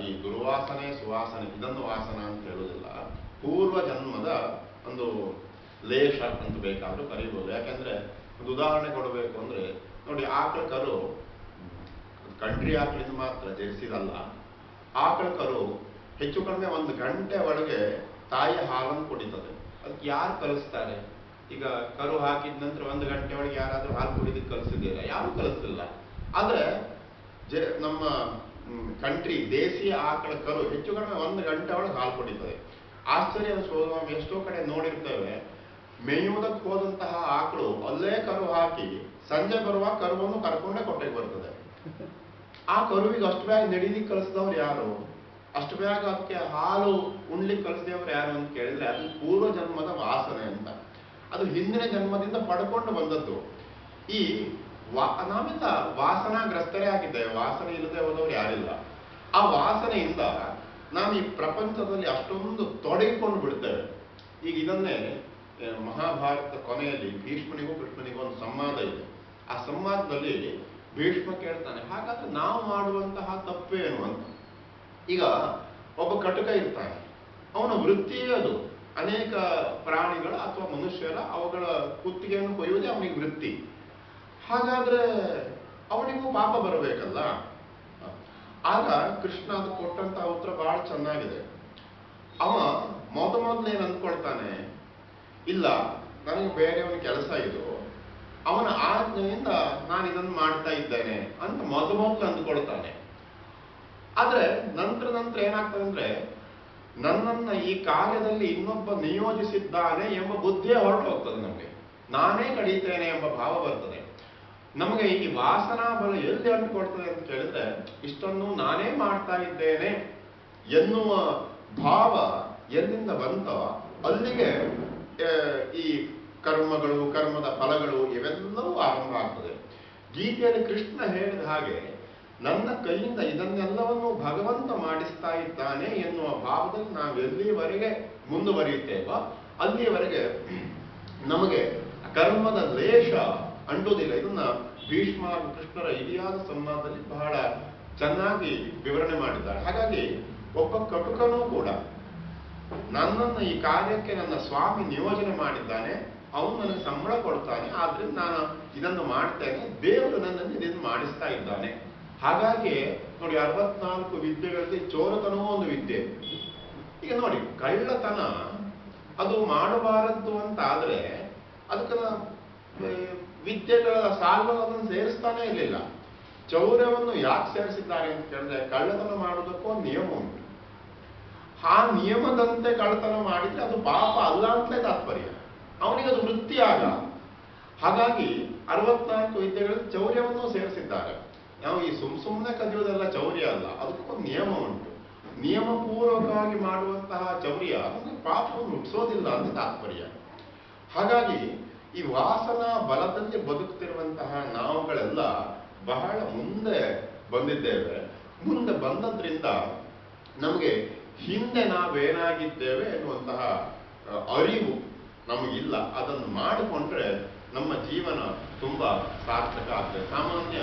ಈ ದುರ್ವಾಸನೆ, ಸುವಾಸನೆ ಇದನ್ನು ವಾಸನ ಅಂತ ಹೇಳುವುದಿಲ್ಲ. ಪೂರ್ವ ಜನ್ಮದ ಒಂದು ಲೇಷ ಅಂತ ಬೇಕಾದ್ರೂ ಕರೀಬಹುದು ಯಾಕಂದ್ರೆ ಒಂದು ಉದಾಹರಣೆ ಕೊಡಬೇಕು ಅಂದ್ರೆ, ನೋಡಿ ಆಕಳ ಕರು ಕಂಟ್ರಿ ಆಕಳಿಂದ ಮಾತ್ರ ಜಯಿಸಿದಲ್ಲ ಆಕಳ ಕರು ಹೆಚ್ಚು ಕಡಿಮೆ ಒಂದು ಗಂಟೆ ಒಳಗೆ ತಾಯಿ ಹಾಲನ್ನು ಕುಡಿತದೆ. ಅದಕ್ಕೆ ಯಾರು ಕಲಿಸ್ತಾರೆ? ಈಗ ಕರು ಹಾಕಿದ ನಂತರ ಒಂದು ಗಂಟೆ ಒಳಗೆ ಯಾರಾದರೂ ಹಾಲು ಕುಡಿದಕ್ಕೆ ಕಲಿಸಿದ್ದೀರಾ? ಯಾರು ಕಲಿಸಿಲ್ಲ. ಆದ್ರೆ ಜ, ನಮ್ಮ ಕಂಟ್ರಿ ದೇಸಿ ಆಕಳ ಕರು ಹೆಚ್ಚು ಕಡಿಮೆ ಒಂದು ಗಂಟೆ ಒಳಗೆ ಹಾಲು ಕುಡಿತದೆ. ಆಶ್ಚರ್ಯ ಸ್ವಭಾವ ಎಷ್ಟೋ ಕಡೆ ನೋಡಿರ್ತೇವೆ, ಮೇಯುವುದಕ್ಕೆ ಹೋದಂತಹ ಆಕಳು ಅಲ್ಲೇ ಕರು ಹಾಕಿ ಸಂಜೆ ಬರುವ ಕರುವನ್ನು ಕರ್ಕೊಂಡೇ ಕೊಟ್ಟೆಗೆ ಬರ್ತದೆ. ಆ ಕರುವಿಗೆ ಅಷ್ಟು ಬೇಗ ನಡೀಲಿಕ್ಕೆ ಕಲಿಸಿದವ್ರು ಯಾರು? ಅಷ್ಟು ಬೇಗ ಅದಕ್ಕೆ ಹಾಲು ಉಣ್ಲಿಕ್ಕೆ ಕಲಿಸಿದೇವ್ರು ಯಾರು ಅಂತ ಕೇಳಿದ್ರೆ ಅದು ಪೂರ್ವ ಜನ್ಮದ ವಾಸನೆ ಅಂತ. ಅದು ಹಿಂದಿನ ಜನ್ಮದಿಂದ ಪಡ್ಕೊಂಡು ಬಂದದ್ದು. ಈ ವಾ ನಾವೆಲ್ಲ ವಾಸನಾಗ್ರಸ್ತರೇ ಆಗಿದ್ದೇವೆ ವಾಸನೆ ಇಲ್ಲದೆ ಹೋದವ್ರು ಯಾರಿಲ್ಲ. ಆ ವಾಸನೆಯಿಂದ ನಾವು ಈ ಪ್ರಪಂಚದಲ್ಲಿ ಅಷ್ಟೊಂದು ತೊಡಗಿಕೊಂಡು ಬಿಡ್ತೇವೆ ಈಗ ಇದನ್ನೇ ಮಹಾಭಾರತ ಕೊನೆಯಲ್ಲಿ ಭೀಷ್ಮನಿಗೂ ಕೃಷ್ಣನಿಗೂ ಒಂದು ಸಂವಾದ ಇದೆ. ಆ ಸಂವಾದದಲ್ಲಿ ಭೀಷ್ಮ ಕೇಳ್ತಾನೆ, ಹಾಗಾದ್ರೆ ನಾವು ಮಾಡುವಂತಹ ತಪ್ಪೇನು ಅಂತ. ಈಗ ಒಬ್ಬ ಕಟುಕ ಇರ್ತಾನೆ. ಅವನ ವೃತ್ತಿಯೇ ಅದು. ಅನೇಕ ಪ್ರಾಣಿಗಳ ಅಥವಾ ಮನುಷ್ಯರ ಅವುಗಳ ಕುತ್ತಿಗೆಯನ್ನು ಕೊಯ್ಯುವುದೇ ಅವನಿಗೆ ವೃತ್ತಿ. ಹಾಗಾದ್ರೆ ಅವನಿಗೂ ಪಾಪ ಬರಬೇಕಲ್ಲ? ಆಗ ಕೃಷ್ಣ ಅದು ಕೊಟ್ಟಂತಹ ಉತ್ತರ ಬಹಳ ಚೆನ್ನಾಗಿದೆ. ಅವ ಮೊದ ಮೊದಲೇನು ಅಂದ್ಕೊಳ್ತಾನೆ, ಇಲ್ಲ, ನನಗೆ ಬೇರೆಯವನ ಕೆಲಸ ಇದು. ಅವನ ಆಜ್ಞೆಯಿಂದ ನಾನು ಇದನ್ನು ಮಾಡ್ತಾ ಇದ್ದೇನೆ ಅಂತ ಮೊದ ಮೊದಲು ಅಂದ್ಕೊಳ್ತಾನೆ. ಆದ್ರೆ ನಂತರ ನಂತರ ಏನಾಗ್ತದೆ ಅಂದ್ರೆ ನನ್ನನ್ನ ಈ ಕಾರ್ಯದಲ್ಲಿ ಇನ್ನೊಬ್ಬ ನಿಯೋಜಿಸಿದ್ದಾನೆ ಎಂಬ ಬುದ್ಧಿಯೇ ಹೊರಟು ಹೋಗ್ತದೆ ನಮಗೆ. ನಾನೇ ಕಡಿತೇನೆ ಎಂಬ ಭಾವ ಬರ್ತದೆ. ನಮಗೆ ಈ ವಾಸನಾ ಬಲ ಎಲ್ಲಿ ಅಂಟುಕೊಡ್ತದೆ ಅಂತ ಕೇಳಿದ್ರೆ ಇಷ್ಟನ್ನು ನಾನೇ ಮಾಡ್ತಾ ಇದ್ದೇನೆ ಎನ್ನುವ ಭಾವ ಎಲ್ಲಿಂದ ಬಂತೋ ಅಲ್ಲಿಗೆ ಈ ಕರ್ಮಗಳು, ಕರ್ಮದ ಫಲಗಳು ಇವೆಲ್ಲವೂ ಆರಂಭ ಆಗ್ತದೆ. ಗೀತೆಯಲ್ಲಿ ಕೃಷ್ಣ ಹೇಳಿದ ಹಾಗೆ ನನ್ನ ಕೈಯಿಂದ ಇದನ್ನೆಲ್ಲವನ್ನು ಭಗವಂತ ಮಾಡಿಸ್ತಾ ಇದ್ದಾನೆ ಎನ್ನುವ ಭಾವದಲ್ಲಿ ನಾವು ಎಲ್ಲಿವರೆಗೆ ಮುಂದುವರಿಯುತ್ತೇವೋ ಅಲ್ಲಿಯವರೆಗೆ ನಮಗೆ ಕರ್ಮದ ಲೇಷ ಅಂಟುವುದಿಲ್ಲ. ಇದನ್ನ ಭೀಷ್ಮ ಕೃಷ್ಣರ ಇತಿಹಾಸ ಸಂವಾದದಲ್ಲಿ ಬಹಳ ಚೆನ್ನಾಗಿ ವಿವರಣೆ ಮಾಡಿದ್ದಾರೆ. ಹಾಗಾಗಿ ಒಬ್ಬ ಕಟುಕನೂ ಕೂಡ ನನ್ನನ್ನು ಈ ಕಾರ್ಯಕ್ಕೆ ನನ್ನ ಸ್ವಾಮಿ ನಿಯೋಜನೆ ಮಾಡಿದ್ದಾನೆ. ಅವನು ನನಗೆ ಸಂಬಳ ಕೊಡ್ತಾನೆ. ಆದ್ರಿಂದ ನಾನು ಇದನ್ನು ಮಾಡ್ತೇನೆ. ದೇವರು ನನ್ನನ್ನು ಇದನ್ನು ಮಾಡಿಸ್ತಾ ಇದ್ದಾನೆ. ಹಾಗಾಗಿ ನೋಡಿ ಅರವತ್ನಾಲ್ಕು ವಿದ್ಯೆಗಳಲ್ಲಿ ಚೋರತನವೂ ಒಂದು ವಿದ್ಯೆ. ಈಗ ನೋಡಿ, ಕಳ್ಳತನ ಅದು ಮಾಡಬಾರದ್ದು ಅಂತ ಆದ್ರೆ ಅದಕ್ಕೆ ವಿದ್ಯೆಗಳ ಸಾಲು ಅದನ್ನು ಸೇರಿಸ್ತಾನೆ ಇರಲಿಲ್ಲ. ಚೌರ್ಯವನ್ನು ಯಾಕೆ ಸೇರಿಸಿದ್ದಾರೆ ಅಂತ ಕೇಳಿದ್ರೆ, ಕಳ್ಳತನ ಮಾಡುವುದಕ್ಕೂ ಒಂದು ನಿಯಮ ಉಂಟು. ಆ ನಿಯಮದಂತೆ ಕಳ್ಳತನ ಮಾಡಿದ್ರೆ ಅದು ಪಾಪ ಅಲ್ಲ ಅಂತಲೇ ತಾತ್ಪರ್ಯ. ಅವನಿಗೆ ಅದು ವೃತ್ತಿ ಆಗ ಹಾಗಾಗಿ ಅರವತ್ನಾಲ್ಕು ವಿದ್ಯೆಗಳಲ್ಲಿ ಚೌರ್ಯವನ್ನು ಸೇರಿಸಿದ್ದಾರೆ. ನಾವು ಈ ಸುಮ್ ಸುಮ್ಮನೆ ಕದಿಯೋದೆಲ್ಲ ಚೌರ್ಯ ಅಲ್ಲ. ಅದಕ್ಕೊಂದು ನಿಯಮ ಉಂಟು. ನಿಯಮಪೂರ್ವಕವಾಗಿ ಮಾಡುವಂತಹ ಚೌರ್ಯ ಅಂದರೆ ಪಾಪವನ್ನು ಹುಟ್ಟಿಸೋದಿಲ್ಲ ಅಂತ ತಾತ್ಪರ್ಯ. ಹಾಗಾಗಿ ಈ ವಾಸನಾ ಬಲದಲ್ಲಿ ಬದುಕುತ್ತಿರುವಂತಹ ನಾವುಗಳೆಲ್ಲ ಬಹಳ ಮುಂದೆ ಬಂದಿದ್ದೇವೆ. ಮುಂದೆ ಬಂದದ್ರಿಂದ ನಮಗೆ ಹಿಂದೆ ನಾವೇನಾಗಿದ್ದೇವೆ ಎನ್ನುವಂತಹ ಅರಿವು ನಮಗಿಲ್ಲ. ಅದನ್ನು ಮಾಡಿಕೊಂಡ್ರೆ ನಮ್ಮ ಜೀವನ ತುಂಬಾ ಸಾರ್ಥಕ ಆಗ್ತದೆ. ಸಾಮಾನ್ಯ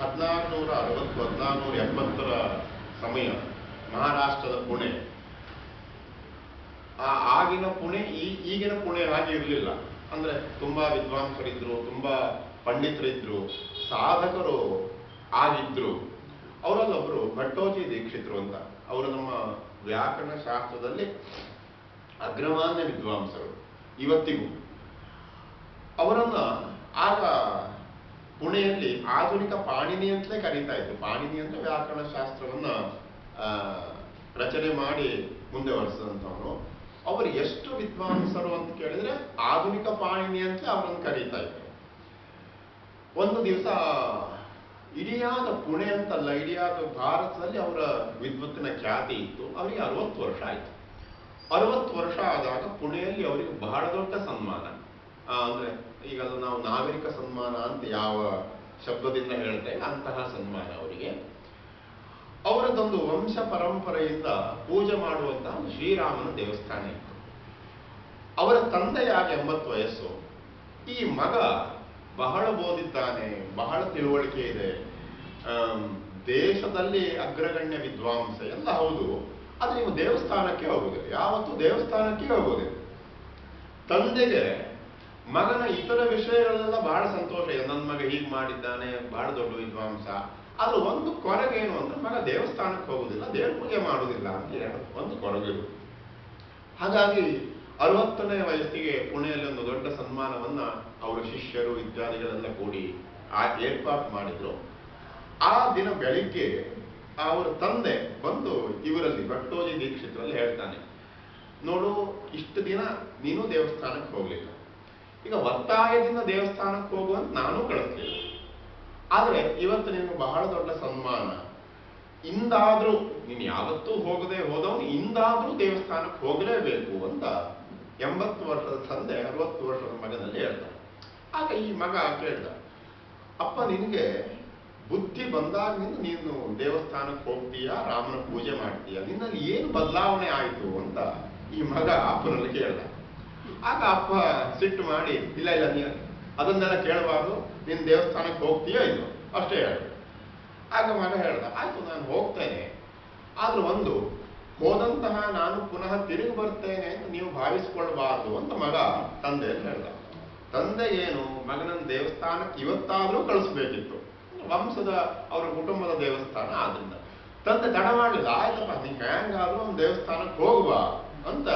ಹದಿನಾರುನೂರ ಅರವತ್ತು ಹದಿನಾರುನೂರ ಎಂಬತ್ತರ ಸಮಯ, ಮಹಾರಾಷ್ಟ್ರದ ಪುಣೆ. ಆ ಆಗಿನ ಪುಣೆ, ಈ ಈಗಿನ ಪುಣೆ ಹಾಗೆ ಇರಲಿಲ್ಲ. ಅಂದ್ರೆ ತುಂಬಾ ವಿದ್ವಾಂಸರಿದ್ರು, ತುಂಬಾ ಪಂಡಿತರಿದ್ರು, ಸಾಧಕರು ಆಗಿದ್ರು. ಅವರಲ್ಲೊಬ್ಬರು ಭಟ್ಟೋಜಿ ದೀಕ್ಷಿತರು ಅಂತ. ಅವರು ನಮ್ಮ ವ್ಯಾಕರಣ ಶಾಸ್ತ್ರದಲ್ಲಿ ಅಗ್ರಮಾನ್ಯ ವಿದ್ವಾಂಸರು. ಇವತ್ತಿಗೂ. ಅವರನ್ನ ಆಗ ಪುಣೆಯಲ್ಲಿ ಆಧುನಿಕ ಪಾಣಿನಿ ಅಂತಲೇ ಕರೀತಾ ಇದ್ರು. ಪಾಣಿನಿ ಅಂದ್ರೆ ವ್ಯಾಕರಣ ಶಾಸ್ತ್ರವನ್ನ ರಚನೆ ಮಾಡಿ ಮುಂದೆ ಹೊರಿಸಿದಂಥವನು ಅವರು ಎಷ್ಟು ವಿದ್ವಾಂಸರು ಅಂತ ಕೇಳಿದ್ರೆ ಆಧುನಿಕ ಪಾಣಿನಿ ಅಂತಲೇ ಅವರನ್ನು ಕರೀತಾ ಇದ್ರು. ಒಂದು ದಿವಸ ಇಡಿಯಾದ ಪುಣೆ ಅಂತಲ್ಲ, ಇಡಿಯಾದ ಭಾರತದಲ್ಲಿ ಅವರ ವಿದ್ವತ್ತಿನ ಖ್ಯಾತಿ ಇತ್ತು. ಅವರಿಗೆ ಅರವತ್ತು ವರ್ಷ ಆಯ್ತು. ಅರವತ್ತು ವರ್ಷ ಆದಾಗ ಪುಣೆಯಲ್ಲಿ ಅವರಿಗೆ ಬಹಳ ದೊಡ್ಡ ಸನ್ಮಾನ. ಅಂದ್ರೆ ಈಗ ನಾವು ನಾಗರಿಕ ಸನ್ಮಾನ ಅಂತ ಯಾವ ಶಬ್ದದಿಂದ ಹೇಳ್ತೇವೆ ಅಂತಹ ಸನ್ಮಾನ ಅವರಿಗೆ. ಅವರದೊಂದು ವಂಶ ಪರಂಪರೆಯಿಂದ ಪೂಜೆ ಮಾಡುವಂತಹ ಶ್ರೀರಾಮನ ದೇವಸ್ಥಾನ ಇತ್ತು. ಅವರ ತಂದೆಯಾಗಿ ಎಂಬತ್ತು ವಯಸ್ಸು. ಈ ಮಗ ಬಹಳ ಓದಿದ್ದಾನೆ ಬಹಳ ತಿಳುವಳಿಕೆ ಇದೆ. ದೇಶದಲ್ಲಿ ಅಗ್ರಗಣ್ಯ ವಿದ್ವಾಂಸ ಎಲ್ಲ ಹೌದು ಅದು ನೀವು ದೇವಸ್ಥಾನಕ್ಕೆ ಹೋಗೋದಿಲ್ಲ, ಯಾವತ್ತೂ ದೇವಸ್ಥಾನಕ್ಕೆ ಹೋಗೋದಿಲ್ಲ. ತಂದೆಗೆ ಮಗನ ಇತರ ವಿಷಯಗಳೆಲ್ಲ ಬಹಳ ಸಂತೋಷ. ನನ್ನ ಮಗ ಹೀಗೆ ಮಾಡಿದ್ದಾನೆ, ಬಹಳ ದೊಡ್ಡ ವಿದ್ವಾಂಸ. ಅದು ಒಂದು ಕೊರಗೇನು ಅಂದ್ರೆ, ಮಗ ದೇವಸ್ಥಾನಕ್ಕೆ ಹೋಗುದಿಲ್ಲ, ದೇವ್ರ ಪೂಜೆ ಮಾಡುವುದಿಲ್ಲ ಅಂತ ಹೇಳಿ ಒಂದು ಕೊರಗೆ. ಹಾಗಾಗಿ ಅರವತ್ತನೇ ವಯಸ್ಸಿಗೆ ಪುಣೆಯಲ್ಲಿ ಒಂದು ದೊಡ್ಡ ಸನ್ಮಾನವನ್ನ ಅವರ ಶಿಷ್ಯರು ಇತ್ಯಾದಿಗಳೆಲ್ಲ ಕೂಡಿ ಆ ಏರ್ಪಾಟ್ ಮಾಡಿದ್ರು. ಆ ದಿನ ಬೆಳಿಗ್ಗೆ ಅವರ ತಂದೆ ಬಂದು ಇವರಲ್ಲಿ ಭಟ್ಟೋಜಿ ದೀಕ್ಷಿತರಲ್ಲಿ ಹೇಳ್ತಾನೆ, ನೋಡು, ಇಷ್ಟು ದಿನ ನೀನು ದೇವಸ್ಥಾನಕ್ಕೆ ಹೋಗ್ಲಿಲ್ಲ. ಈಗ ಒತ್ತಾಯದಿಂದ ದೇವಸ್ಥಾನಕ್ಕೆ ಹೋಗುವಂತ ನಾನು ಕಳಿಸ್ತೇನೆ. ಆದ್ರೆ ಇವತ್ತು ನಿಮ್ಗೆ ಬಹಳ ದೊಡ್ಡ ಸನ್ಮಾನ. ಇಂದಾದ್ರೂ ನೀನು ಯಾವತ್ತೂ ಹೋಗದೆ ಹೋದವನು ಇಂದಾದ್ರೂ ದೇವಸ್ಥಾನಕ್ಕೆ ಹೋಗಲೇಬೇಕು ಅಂತ ಎಂಬತ್ತು ವರ್ಷದ ತಂದೆ ಅರವತ್ತು ವರ್ಷದ ಮಗನಲ್ಲಿ ಹೇಳ್ತಾನೆ. ಆಗ ಈ ಮಗ ಕೇಳ್ದ ಅಪ್ಪ, ನಿನಗೆ ಬುದ್ಧಿ ಬಂದಾಗಿನಿಂದ ನೀನು ದೇವಸ್ಥಾನಕ್ಕೆ ಹೋಗ್ತೀಯಾ? ರಾಮನ ಪೂಜೆ ಮಾಡ್ತೀಯ? ನಿನ್ನಲ್ಲಿ ಏನು ಬದಲಾವಣೆ ಆಯಿತು? ಅಂತ ಈ ಮಗ ಅಪ್ಪನಲ್ಲಿ ಕೇಳ್ದ ಆಗ ಅಪ್ಪ ಸಿಟ್ಟು ಮಾಡಿ, ಇಲ್ಲ ಇಲ್ಲ ನೀನು ಅದನ್ನೆಲ್ಲ ಕೇಳಬಾರ್ದು ನಿನ್ನ ದೇವಸ್ಥಾನಕ್ಕೆ ಹೋಗ್ತೀಯೋ ಇಲ್ಲ ಅಷ್ಟೇ ಹೇಳ ಆಗ ಮಗ ಹೇಳ್ದ, ಆಯ್ತು, ನಾನು ಹೋಗ್ತೇನೆ. ಆದ್ರೆ ಒಂದು, ಹೋದಂತಹ ನಾನು ಪುನಃ ತಿರುಗಿ ಬರ್ತೇನೆ ಅಂತ ನೀವು ಭಾವಿಸ್ಕೊಳ್ಬಾರ್ದು, ಅಂತ ಮಗ ತಂದೆ ಹೇಳ್ದ. ತಂದೆ ಏನು, ಮಗನನ್ನು ದೇವಸ್ಥಾನಕ್ಕೆ ಇವತ್ತಾದ್ರೂ ಕಳಿಸ್ಬೇಕಿತ್ತು. ವಂಶದ, ಅವರ ಕುಟುಂಬದ ದೇವಸ್ಥಾನ ಆದ್ರಿಂದ. ತಂದೆ ತಡ ಮಾಡಲಿಲ್ಲ, ಆಯ್ತಪ್ಪ ನೀ ಹೆಂಗಾದ್ರೂ ಒಂದು ದೇವಸ್ಥಾನಕ್ಕೆ ಹೋಗುವ, ಅಂತ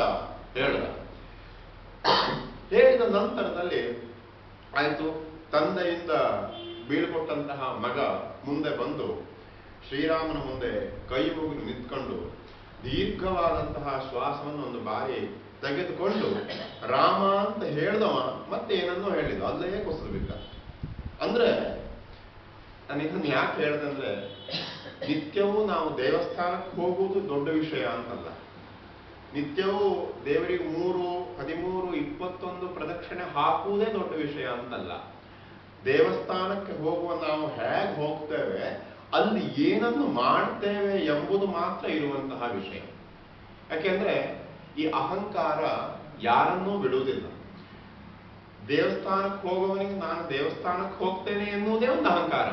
ಹೇಳ್ದ. ಹೇಳಿದ ನಂತರದಲ್ಲಿ ಆಯ್ತು, ತಂದೆಯಿಂದ ಬೀಳ್ಕೊಟ್ಟಂತಹ ಮಗ ಮುಂದೆ ಬಂದು ಶ್ರೀರಾಮನ ಮುಂದೆ ಕೈ ಮುಗಿದು ನಿಂತ್ಕೊಂಡು ದೀರ್ಘವಾದಂತಹ ಶ್ವಾಸವನ್ನು ಒಂದು ಬಾರಿ ತೆಗೆದುಕೊಂಡು, ರಾಮ ಅಂತ ಹೇಳ್ದವ ಮತ್ತೆ ಏನನ್ನೋ ಹೇಳಿದ ಅಲ್ಲೇ ಕುಸಿದು ಬಿದ್ದ ಅಂದ್ರೆ, ನಾನು ಇದನ್ನ ಯಾಕೆ ಹೇಳ್ದಂದ್ರೆ ನಿತ್ಯವೂ ನಾವು ದೇವಸ್ಥಾನಕ್ಕೆ ಹೋಗುವುದು ದೊಡ್ಡ ವಿಷಯ ಅಂತಲ್ಲ. ನಿತ್ಯವೂ ದೇವರಿಗೆ ಮೂರು, ಹದಿಮೂರು, ಇಪ್ಪತ್ತೊಂದು ಪ್ರದಕ್ಷಿಣೆ ಹಾಕುವುದೇ ದೊಡ್ಡ ವಿಷಯ ಅಂತಲ್ಲ. ದೇವಸ್ಥಾನಕ್ಕೆ ಹೋಗುವ ನಾವು ಹೇಗೆ ಹೋಗ್ತೇವೆ, ಅಲ್ಲಿ ಏನನ್ನು ಮಾಡ್ತೇವೆ ಎಂಬುದು ಮಾತ್ರ ಇರುವಂತಹ ವಿಷಯ. ಯಾಕೆಂದ್ರೆ ಈ ಅಹಂಕಾರ ಯಾರನ್ನೂ ಬಿಡುವುದಿಲ್ಲ. ದೇವಸ್ಥಾನಕ್ಕೆ ಹೋಗುವವನಿಗೆ ನಾನು ದೇವಸ್ಥಾನಕ್ಕೆ ಹೋಗ್ತೇನೆ ಎನ್ನುವುದೇ ಒಂದು ಅಹಂಕಾರ.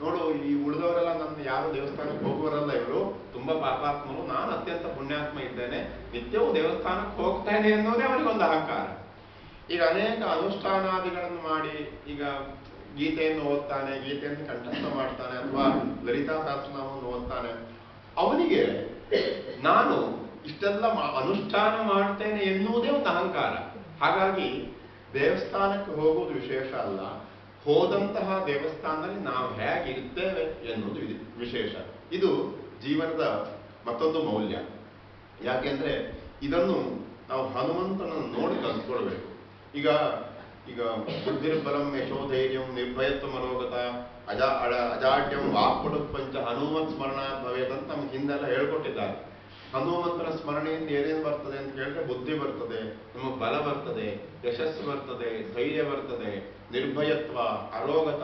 ನೋಡು, ಈ ಉಳಿದವರೆಲ್ಲ ನನ್ನ ಯಾರು ದೇವಸ್ಥಾನಕ್ಕೆ ಹೋಗುವರಲ್ಲ ಇವರು. ತುಂಬಾ ಪಾಪಾತ್ಮರು. ನಾನು ಅತ್ಯಂತ ಪುಣ್ಯಾತ್ಮ ಇದ್ದೇನೆ. ನಿತ್ಯವೂ ದೇವಸ್ಥಾನಕ್ಕೆ ಹೋಗ್ತೇನೆ ಅನ್ನೋದೇ ಅವನಿಗೆ ಒಂದು ಅಹಂಕಾರ. ಈಗ ಅನೇಕ ಅನುಷ್ಠಾನಾದಿಗಳನ್ನು ಮಾಡಿ ಈಗ ಗೀತೆಯನ್ನು ಓದ್ತಾನೆ, ಗೀತೆಯನ್ನು ಕಂಠಸ್ಥ ಮಾಡ್ತಾನೆ ಅಥವಾ ಲಲಿತಾ ಸಹಸ್ರನಾಮವನ್ನು ಓದ್ತಾನೆ. ಅವನಿಗೆ ನಾನು ಇಷ್ಟೆಲ್ಲ ಅನುಷ್ಠಾನ ಮಾಡ್ತೇನೆ ಎನ್ನುವುದೇ ಒಂದು ಅಹಂಕಾರ. ಹಾಗಾಗಿ ದೇವಸ್ಥಾನಕ್ಕೆ ಹೋಗುವುದು ವಿಶೇಷ ಅಲ್ಲ. ಹೋದಂತಹ ದೇವಸ್ಥಾನದಲ್ಲಿ ನಾವು ಹೇಗಿರ್ತೇವೆ ಎನ್ನುವುದು ವಿಶೇಷ. ಇದು ಜೀವನದ ಮತ್ತೊಂದು ಮೌಲ್ಯ. ಯಾಕೆಂದ್ರೆ ಇದನ್ನು ನಾವು ಹನುಮಂತನನ್ನು ನೋಡಿ ಕಲ್ತ್ಕೊಳ್ಬೇಕು. ಈಗ ಈಗ ಬುದ್ಧಿರ್ಬಲಂ ಯಶೋಧೈರ್ಯಂ ನಿರ್ಭಯತ್ವ ಮನೋಗತ ಅಜ ಅಡ ಅಜಾಡ್ಯಂ ಪಂಚ ಹನುಮತ್ ಸ್ಮರಣ ಭವೇತ್ ಅಂತ ನಮ್ಗೆ ಹಿಂದೆಲ್ಲ ಹೇಳ್ಕೊಟ್ಟಿದ್ದಾರೆ. ಹನುಮಂತನ ಸ್ಮರಣೆಯಿಂದ ಏನೇನು ಬರ್ತದೆ ಅಂತ ಕೇಳಿದ್ರೆ ಬುದ್ಧಿ ಬರ್ತದೆ, ನಮಗೆ ಬಲ ಬರ್ತದೆ, ಯಶಸ್ಸು ಬರ್ತದೆ, ಧೈರ್ಯ ಬರ್ತದೆ ನಿರ್ಭಯತ್ವ, ಅರೋಗತ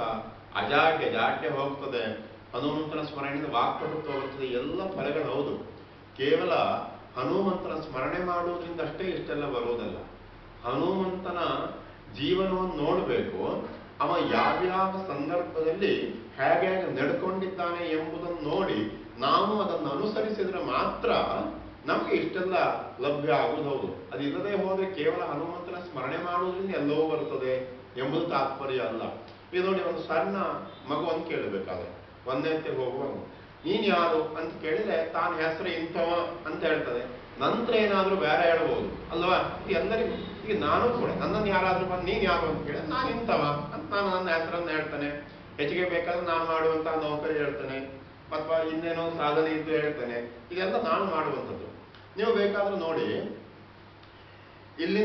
ಅಜಾಡ್ಯ ಜಾಡ್ಯ ಹೋಗ್ತದೆ. ಹನುಮಂತನ ಸ್ಮರಣೆಯಿಂದ ವಾಕ್ಪಟುತ್ವ ಬರ್ತದೆ. ಎಲ್ಲ ಫಲಗಳು ಹೌದು. ಕೇವಲ ಹನುಮಂತನ ಸ್ಮರಣೆ ಮಾಡುವುದರಿಂದ ಅಷ್ಟೇ ಇಷ್ಟೆಲ್ಲ ಬರುವುದಲ್ಲ. ಹನುಮಂತನ ಜೀವನವನ್ನು ನೋಡಬೇಕು. ಅವ ಯಾವ್ಯಾವ ಸಂದರ್ಭದಲ್ಲಿ ಹೇಗೆ ನಡ್ಕೊಂಡಿದ್ದಾನೆ ಎಂಬುದನ್ನು ನೋಡಿ ನಾವು ಅದನ್ನು ಅನುಸರಿಸಿದ್ರೆ ಮಾತ್ರ ನಮಗೆ ಇಷ್ಟೆಲ್ಲ ಲಭ್ಯ ಆಗುವುದು ಹೌದು. ಅದಿಲ್ಲದೆ ಹೋದ್ರೆ ಕೇವಲ ಹನುಮಂತನ ಸ್ಮರಣೆ ಮಾಡುವುದರಿಂದ ಎಲ್ಲವೂ ಬರುತ್ತದೆ. ಎಂಬುದು ತಾತ್ಪರ್ಯ ಅಲ್ಲ. ಇದು ನೋಡಿ ಒಂದು ಸಣ್ಣ ಮಗುವನ್ನು ಕೇಳಬೇಕಾದ್ರೆ. ಒಂದನೇತೆ ಹೋಗುವ ನೀನ್ ಯಾರು ಅಂತ ಕೇಳಿದ್ರೆ ತಾನು ಹೆಸರು ಇಂಥವ ಅಂತ ಹೇಳ್ತದೆ. ನಂತರ ಏನಾದ್ರೂ ಬೇರೆ ಹೇಳಬಹುದು ಅಲ್ವಾ? ಇದು ಎಲ್ಲರಿಗೂ, ಈಗ ನಾನು ಕೂಡ, ನನ್ನನ್ನು ಯಾರಾದ್ರೂ ಬಂದು ನೀನ್ ಯಾರು ಅಂತ ಕೇಳಿದ್ರೆ ನಾನು ಇಂಥವ ಅಂತ ನಾನು ನನ್ನ ಹೆಸರನ್ನು ಹೇಳ್ತಾನೆ. ಹೆಚ್ಚಿಗೆ ಬೇಕಾದ್ರೆ ನಾನು ಮಾಡುವಂತಹ ನೌಕರಿ ಹೇಳ್ತೇನೆ. ಅಥವಾ ಇನ್ನೇನೋ ಸಾಧನೆ ಇದ್ದು ಹೇಳ್ತೇನೆ. ಇದೆಲ್ಲ ನಾನು ಮಾಡುವಂಥದ್ದು. ನೀವು ಬೇಕಾದ್ರೂ ನೋಡಿ. ಇಲ್ಲಿ